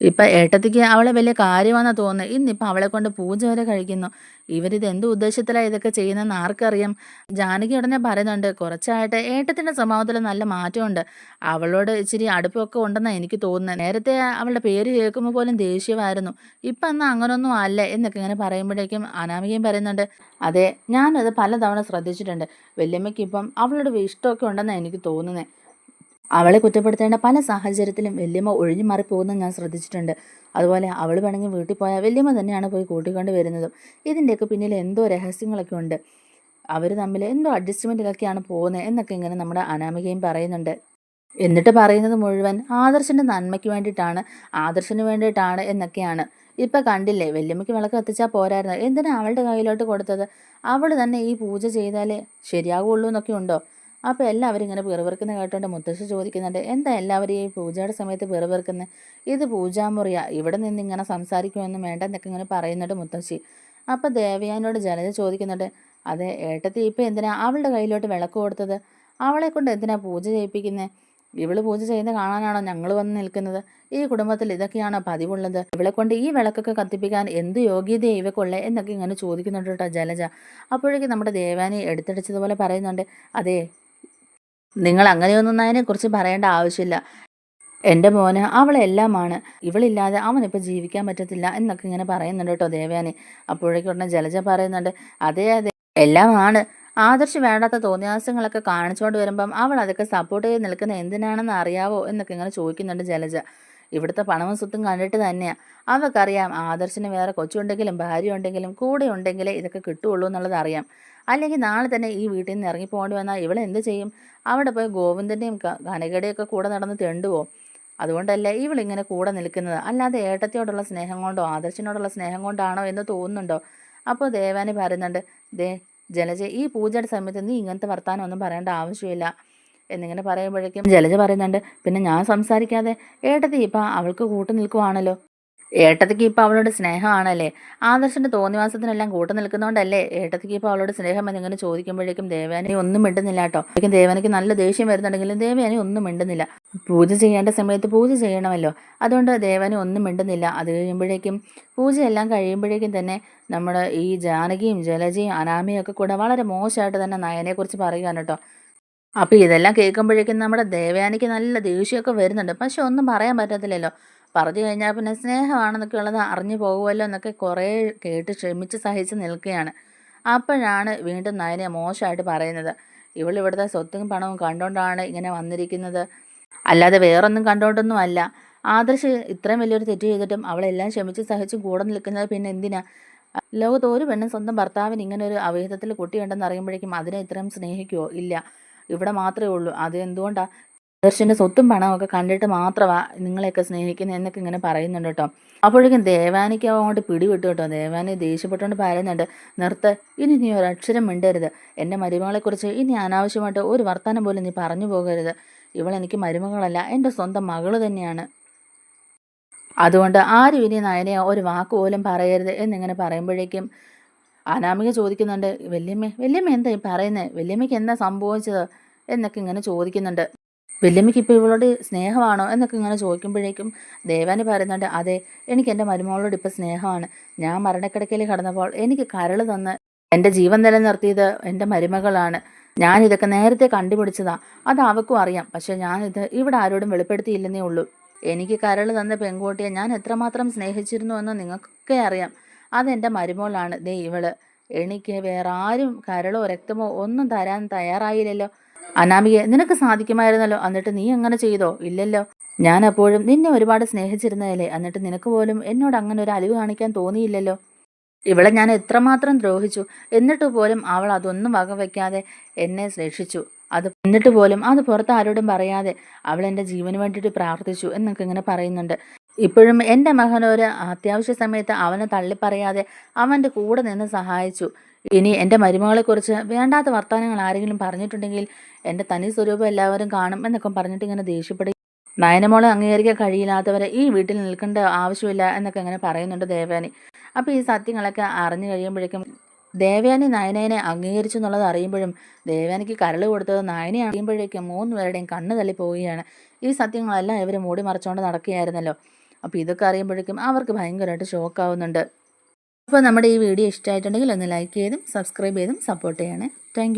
ഇപ്പൊ ഏട്ടത്തിക്ക് അവളെ വലിയ കാര്യമാണെന്ന് തോന്നുന്നത് ഇന്നിപ്പം അവളെ കൊണ്ട് പൂജ വരെ കഴിക്കുന്നു. ഇവരിത് എന്ത് ഉദ്ദേശത്തിലാണ് ഇതൊക്കെ ചെയ്യുന്നതെന്ന് ആർക്കറിയാം. ജാനകി ഉടനെ പറയുന്നുണ്ട് കുറച്ചായിട്ട് ഏട്ടത്തിന്റെ സ്വഭാവത്തിൽ നല്ല മാറ്റമുണ്ട്. അവളോട് ഇച്ചിരി അടുപ്പമൊക്കെ ഉണ്ടെന്നാണ് എനിക്ക് തോന്നുന്നത് നേരത്തെ അവളുടെ പേര് കേൾക്കുമ്പോൾ പോലും ദേഷ്യമായിരുന്നു. ഇപ്പം എന്നാൽ അങ്ങനൊന്നും അല്ല എന്നൊക്കെ ഇങ്ങനെ പറയുമ്പോഴേക്കും അനാമികയും പറയുന്നുണ്ട് അതെ ഞാനത് പലതവണ ശ്രദ്ധിച്ചിട്ടുണ്ട്. വല്യമ്മയ്ക്ക് ഇപ്പം അവളോട് ഇഷ്ടമൊക്കെ ഉണ്ടെന്നാണ് എനിക്ക് തോന്നുന്നത് അവളെ കുറ്റപ്പെടുത്തേണ്ട പല സാഹചര്യത്തിലും വല്യമ്മ ഒഴിഞ്ഞു മാറി പോകുന്നത് ഞാൻ ശ്രദ്ധിച്ചിട്ടുണ്ട്. അതുപോലെ അവൾ വേണമെങ്കിൽ വീട്ടിൽ പോയാൽ വല്യമ്മ തന്നെയാണ് പോയി കൂട്ടിക്കൊണ്ട് വരുന്നതും. ഇതിന്റെയൊക്കെ പിന്നിൽ എന്തോ രഹസ്യങ്ങളൊക്കെ ഉണ്ട്. അവർ തമ്മിൽ എന്തോ അഡ്ജസ്റ്റ്മെന്റിലൊക്കെയാണ് പോകുന്നത് എന്നൊക്കെ ഇങ്ങനെ നമ്മുടെ അനാമികയും പറയുന്നുണ്ട്. എന്നിട്ട് പറയുന്നത് മുഴുവൻ ആദർശന്റെ നന്മയ്ക്ക് വേണ്ടിയിട്ടാണ് ആദർശന് വേണ്ടിയിട്ടാണ് എന്നൊക്കെയാണ്. ഇപ്പം കണ്ടില്ലേ വല്യമ്മയ്ക്ക് വിളക്ക് കത്തിച്ചാൽ പോരായിരുന്നു എന്തിനാണ് അവളുടെ കയ്യിലോട്ട് കൊടുത്തത്? അവൾ തന്നെ ഈ പൂജ ചെയ്താലേ ശരിയാകുള്ളൂ എന്നൊക്കെ ഉണ്ടോ? അപ്പോൾ എല്ലാവരും ഇങ്ങനെ പിറവിറുക്കുന്ന കേട്ടോണ്ട് മുത്തശ്ശി ചോദിക്കുന്നുണ്ട് എന്താ എല്ലാവരും ഈ പൂജയുടെ സമയത്ത് പിറവിറുക്കുന്നത് ഇത് പൂജാമുറിയാ. ഇവിടെ നിന്ന് ഇങ്ങനെ സംസാരിക്കുമെന്നും വേണ്ട എന്നൊക്കെ ഇങ്ങനെ പറയുന്നുണ്ട് മുത്തശ്ശി. അപ്പോൾ ദേവയാനോട് ജലജ ചോദിക്കുന്നുണ്ട് അതെ ഏട്ടത്തി ഇപ്പം എന്തിനാ അവളുടെ കയ്യിലോട്ട് വിളക്ക് കൊടുത്തത്? അവളെ കൊണ്ട് എന്തിനാ പൂജ ചെയ്യിപ്പിക്കുന്നത് ഇവൾ പൂജ ചെയ്യുന്നത് കാണാനാണോ ഞങ്ങൾ വന്ന് നിൽക്കുന്നത്? ഈ കുടുംബത്തിൽ ഇതൊക്കെയാണ് പതിവുള്ളത്? ഇവളെ കൊണ്ട് ഈ വിളക്കൊക്കെ കത്തിപ്പിക്കാൻ എന്ത് യോഗ്യത ഇവക്കുള്ളേ? എന്നൊക്കെ ഇങ്ങനെ ചോദിക്കുന്നുണ്ട് കേട്ടോ ജലജ. അപ്പോഴേക്കും നമ്മുടെ ദേവാനി എടുത്തടിച്ചതുപോലെ പറയുന്നുണ്ട് അതെ നിങ്ങൾ അങ്ങനെയൊന്നും അതിനെക്കുറിച്ച് പറയേണ്ട ആവശ്യമില്ല. എന്റെ മോന് അവളെല്ലാമാണ്. ഇവളില്ലാതെ അവനിപ്പോൾ ജീവിക്കാൻ പറ്റത്തില്ല എന്നൊക്കെ ഇങ്ങനെ പറയുന്നുണ്ട് കേട്ടോ ദേവയാനി. അപ്പോഴേക്കും ഉടനെ ജലജ പറയുന്നുണ്ട് അതെ അതെ എല്ലാമാണ്. ആദർശ് വേണ്ടാത്ത തോന്നിയാസങ്ങളൊക്കെ കാണിച്ചുകൊണ്ട് വരുമ്പം അവൾ അതൊക്കെ സപ്പോർട്ട് ചെയ്ത് നിൽക്കുന്ന എന്തിനാണെന്ന് അറിയാവോ? എന്നൊക്കെ ഇങ്ങനെ ചോദിക്കുന്നുണ്ട് ജലജ. ഇവിടുത്തെ പണവും സ്വത്തും കണ്ടിട്ട് തന്നെയാണ് അവൾക്കറിയാം ആദർശിന് വേറെ കൊച്ചുണ്ടെങ്കിലും ഭാര്യ ഉണ്ടെങ്കിലും കൂടെ ഉണ്ടെങ്കിലേ ഇതൊക്കെ കിട്ടുള്ളൂ എന്നുള്ളത് അറിയാം. അല്ലെങ്കിൽ നാളെ തന്നെ ഈ വീട്ടിൽ നിന്ന് ഇറങ്ങി പോകേണ്ടി വന്നാൽ ഇവളെന്ത് ചെയ്യും? അവിടെ പോയി ഗോവിന്ദന്റെയും കനകയുടെയും ഒക്കെ കൂടെ നടന്ന് തെണ്ടുവോ അതുകൊണ്ടല്ല ഇവളിങ്ങനെ കൂടെ നിൽക്കുന്നത്? അല്ലാതെ ഏട്ടത്തിയോടുള്ള സ്നേഹം കൊണ്ടോ ആദർശിനോടുള്ള സ്നേഹം കൊണ്ടാണോ എന്ന് തോന്നുന്നുണ്ടോ? അപ്പോൾ ദേവാനി പറയുന്നുണ്ട് ദേ ജലജ ഈ പൂജയുടെ സമയത്ത് നീ ഇങ്ങനത്തെ വർത്താനം ഒന്നും പറയേണ്ട ആവശ്യമില്ല. എന്നിങ്ങനെ പറയുമ്പോഴേക്കും ജലജ പറയുന്നുണ്ട് പിന്നെ ഞാൻ സംസാരിക്കാതെ ഏട്ടത്തി ഇപ്പം അവൾക്ക് കൂട്ടു നിൽക്കുവാണല്ലോ. ഏട്ടത്തിക്ക് ഇപ്പം അവളോട് സ്നേഹമാണല്ലേ? ആദർശന്റെ തോന്നിവാസത്തിനെല്ലാം കൂട്ടു നിൽക്കുന്നതുകൊണ്ടല്ലേ ഏട്ടത്തിക്ക് ഇപ്പം അവളോട് സ്നേഹം എന്നിങ്ങനെ ചോദിക്കുമ്പോഴേക്കും ദേവാനെ ഒന്നും മിണ്ടുന്നില്ല കേട്ടോ. അപ്പോഴേക്കും ദേവാനിക്ക് നല്ല ദേഷ്യം വരുന്നുണ്ടെങ്കിലും ദേവാനെ ഒന്നും മിണ്ടുന്നില്ല. പൂജ ചെയ്യേണ്ട സമയത്ത് പൂജ ചെയ്യണമല്ലോ. അതുകൊണ്ട് ദേവാനെ ഒന്നും മിണ്ടുന്നില്ല. അത് കഴിയുമ്പോഴേക്കും പൂജയെല്ലാം കഴിയുമ്പോഴേക്കും തന്നെ നമ്മുടെ ഈ ജാനകിയും ജലജയും അനാമിയും ഒക്കെ കൂടെ വളരെ മോശമായിട്ട് തന്നെ നയനെക്കുറിച്ച് പറയുകയാണ് കേട്ടോ. അപ്പോൾ ഇതെല്ലാം കേൾക്കുമ്പോഴേക്കും നമ്മുടെ ദേവയാനിക്ക് നല്ല ദേഷ്യമൊക്കെ വരുന്നുണ്ട്. പക്ഷെ ഒന്നും പറയാൻ പറ്റത്തില്ലല്ലോ. പറഞ്ഞു കഴിഞ്ഞാൽ പിന്നെ സ്നേഹമാണെന്നൊക്കെ ഉള്ളത് അറിഞ്ഞു പോകുമല്ലോ എന്നൊക്കെ കുറേ കേട്ട് ക്ഷമിച്ച് സഹിച്ച് നിൽക്കുകയാണ്. അപ്പോഴാണ് വീണ്ടും നയനെ മോശമായിട്ട് പറയുന്നത്. ഇവൾ ഇവിടുത്തെ സ്വത്തും പണവും കണ്ടുകൊണ്ടാണ് ഇങ്ങനെ വന്നിരിക്കുന്നത്. അല്ലാതെ വേറൊന്നും കണ്ടുകൊണ്ടൊന്നും അല്ല ആദർശ് ഇത്രയും വലിയൊരു തെറ്റ് ചെയ്തിട്ടും അവളെല്ലാം ക്ഷമിച്ച് സഹിച്ച് കൂടെ നിൽക്കുന്നത് പിന്നെ എന്തിനാ? ലോകത്ത് ഒരു പെണ്ണും സ്വന്തം ഭർത്താവിന് ഇങ്ങനെ ഒരു അവിഹിതത്തിൽ കുട്ടിയുണ്ടെന്ന് അറിയുമ്പോഴേക്കും അതിനെ ഇത്രയും സ്നേഹിക്കുമോ ഇല്ല. ഇവിടെ മാത്രമേ ഉള്ളൂ. അത് എന്തുകൊണ്ടാണ് ദർശന്റെ സ്വത്തും പണവും ഒക്കെ കണ്ടിട്ട് മാത്രമാ നിങ്ങളെയൊക്കെ സ്നേഹിക്കുന്നത് എന്നൊക്കെ ഇങ്ങനെ പറയുന്നുണ്ട് കേട്ടോ. അപ്പോഴേക്കും ദേവാനിക്ക് അങ്ങോട്ട് പിടിവിട്ടു കേട്ടോ. ദേവാനി ദേഷ്യപ്പെട്ടുകൊണ്ട് പറയുന്നുണ്ട് നിർത്ത് ഇനി നീ ഒരക്ഷരം മിണ്ടരുത്. എന്റെ മരുമകളെക്കുറിച്ച് ഇനി അനാവശ്യമായിട്ട് ഒരു വർത്തമാനം പോലും നീ പറഞ്ഞു പോകരുത്. ഇവളെനിക്ക് മരുമകളല്ല എന്റെ സ്വന്തം മകൾ തന്നെയാണ്. അതുകൊണ്ട് ആരും ഇനി നയനെ ഒരു വാക്ക് പോലും പറയരുത് എന്നിങ്ങനെ പറയുമ്പോഴേക്കും അനാമിക ചോദിക്കുന്നുണ്ട് വല്യമ്മ വല്യമ്മ എന്താ ഈ പറയുന്നത് വല്യമ്മയ്ക്ക് എന്താ സംഭവിച്ചത്? എന്നൊക്കെ ഇങ്ങനെ ചോദിക്കുന്നുണ്ട്. വല്യമ്മയ്ക്ക് ഇപ്പോൾ ഇവളോട് സ്നേഹമാണോ എന്നൊക്കെ ഇങ്ങനെ ചോദിക്കുമ്പോഴേക്കും ദേവാനി പറയുന്നുണ്ട് അതെ എനിക്ക് എന്റെ മരുമകളോട് ഇപ്പോൾ സ്നേഹമാണ്. ഞാൻ മരണക്കിടക്കയിൽ കടന്നപ്പോൾ എനിക്ക് കരൾ തന്ന് എന്റെ ജീവൻ നിലനിർത്തിയത് എന്റെ മരുമകളാണ്. ഞാൻ ഇതൊക്കെ നേരത്തെ കണ്ടുപിടിച്ചതാ. അത് അവക്കും അറിയാം. പക്ഷെ ഞാനിത് ഇവിടെ ആരോടും വെളിപ്പെടുത്തിയില്ലെന്നേ ഉള്ളൂ. എനിക്ക് കരൾ തന്ന പെൺകുട്ടിയെ ഞാൻ എത്രമാത്രം സ്നേഹിച്ചിരുന്നു എന്ന് നിങ്ങൾക്കൊക്കെ അറിയാം. അതെന്റെ മരുമോളാണ്. ദേ ഇവൾ. എനിക്ക് വേറെ ആരും കരളോ രക്തമോ ഒന്നും തരാൻ തയ്യാറായില്ലല്ലോ. അനാമികെ നിനക്ക് സാധിക്കുമായിരുന്നല്ലോ. എന്നിട്ട് നീ അങ്ങനെ ചെയ്തോ? ഇല്ലല്ലോ. ഞാൻ അപ്പോഴും നിന്നെ ഒരുപാട് സ്നേഹിച്ചിരുന്നതല്ലേ. എന്നിട്ട് നിനക്ക് പോലും എന്നോട് അങ്ങനെ ഒരു അലിവ് കാണിക്കാൻ തോന്നിയില്ലല്ലോ. ഇവളെ ഞാൻ എത്രമാത്രം ദ്രോഹിച്ചു. എന്നിട്ട് പോലും അവൾ അതൊന്നും വകവയ്ക്കാതെ എന്നെ രക്ഷിച്ചു. അത് എന്നിട്ട് പോലും അത് പുറത്ത് ആരോടും പറയാതെ അവൾ എന്റെ ജീവന് വേണ്ടിയിട്ട് പ്രാർത്ഥിച്ചു എന്നൊക്കെ ഇങ്ങനെ പറയുന്നുണ്ട്. ഇപ്പോഴും എന്റെ മകൻ ഒരു അത്യാവശ്യ സമയത്ത് അവനെ തള്ളിപ്പറയാതെ അവന്റെ കൂടെ നിന്ന് സഹായിച്ചു. ഇനി എന്റെ മരുമകളെക്കുറിച്ച് വേണ്ടാത്ത വർത്തമാനങ്ങൾ ആരെങ്കിലും പറഞ്ഞിട്ടുണ്ടെങ്കിൽ എന്റെ തനി സ്വരൂപം എല്ലാവരും കാണും എന്നൊക്കെ പറഞ്ഞിട്ട് ഇങ്ങനെ ദേഷ്യപ്പെടുക നയനമോളെ അംഗീകരിക്കാൻ കഴിയില്ലാത്തവരെ ഈ വീട്ടിൽ നിൽക്കേണ്ട ആവശ്യമില്ല എന്നൊക്കെ അങ്ങനെ പറയുന്നുണ്ട് ദേവയാനി. അപ്പോൾ ഈ സത്യങ്ങളൊക്കെ അറിഞ്ഞു കഴിയുമ്പോഴേക്കും ദേവയാനി നയനേനെ അംഗീകരിച്ചു എന്നുള്ളത് അറിയുമ്പോഴും ദേവയാനിക്ക് കരൾ കൊടുത്തത് നയനെ അറിയുമ്പോഴേക്കും മൂന്ന് പേരുടെയും കണ്ണ് തള്ളി പോവുകയാണ്. ഈ സത്യങ്ങളെല്ലാം ഇവർ മൂടി മറച്ചുകൊണ്ട് നടക്കുകയായിരുന്നല്ലോ. അപ്പോൾ ഇതൊക്കെ അറിയുമ്പോഴേക്കും അവർക്ക് ഭയങ്കരമായിട്ട് ഷോക്കാവുന്നുണ്ട് അപ്പോൾ നമ്മുടെ ഈ വീഡിയോ ഇഷ്ടമായിട്ടുണ്ടെങ്കിൽ ഒന്ന് ലൈക്ക് ചെയ്തും സബ്സ്ക്രൈബ് ചെയ്തും സപ്പോർട്ട് ചെയ്യണേ. താങ്ക്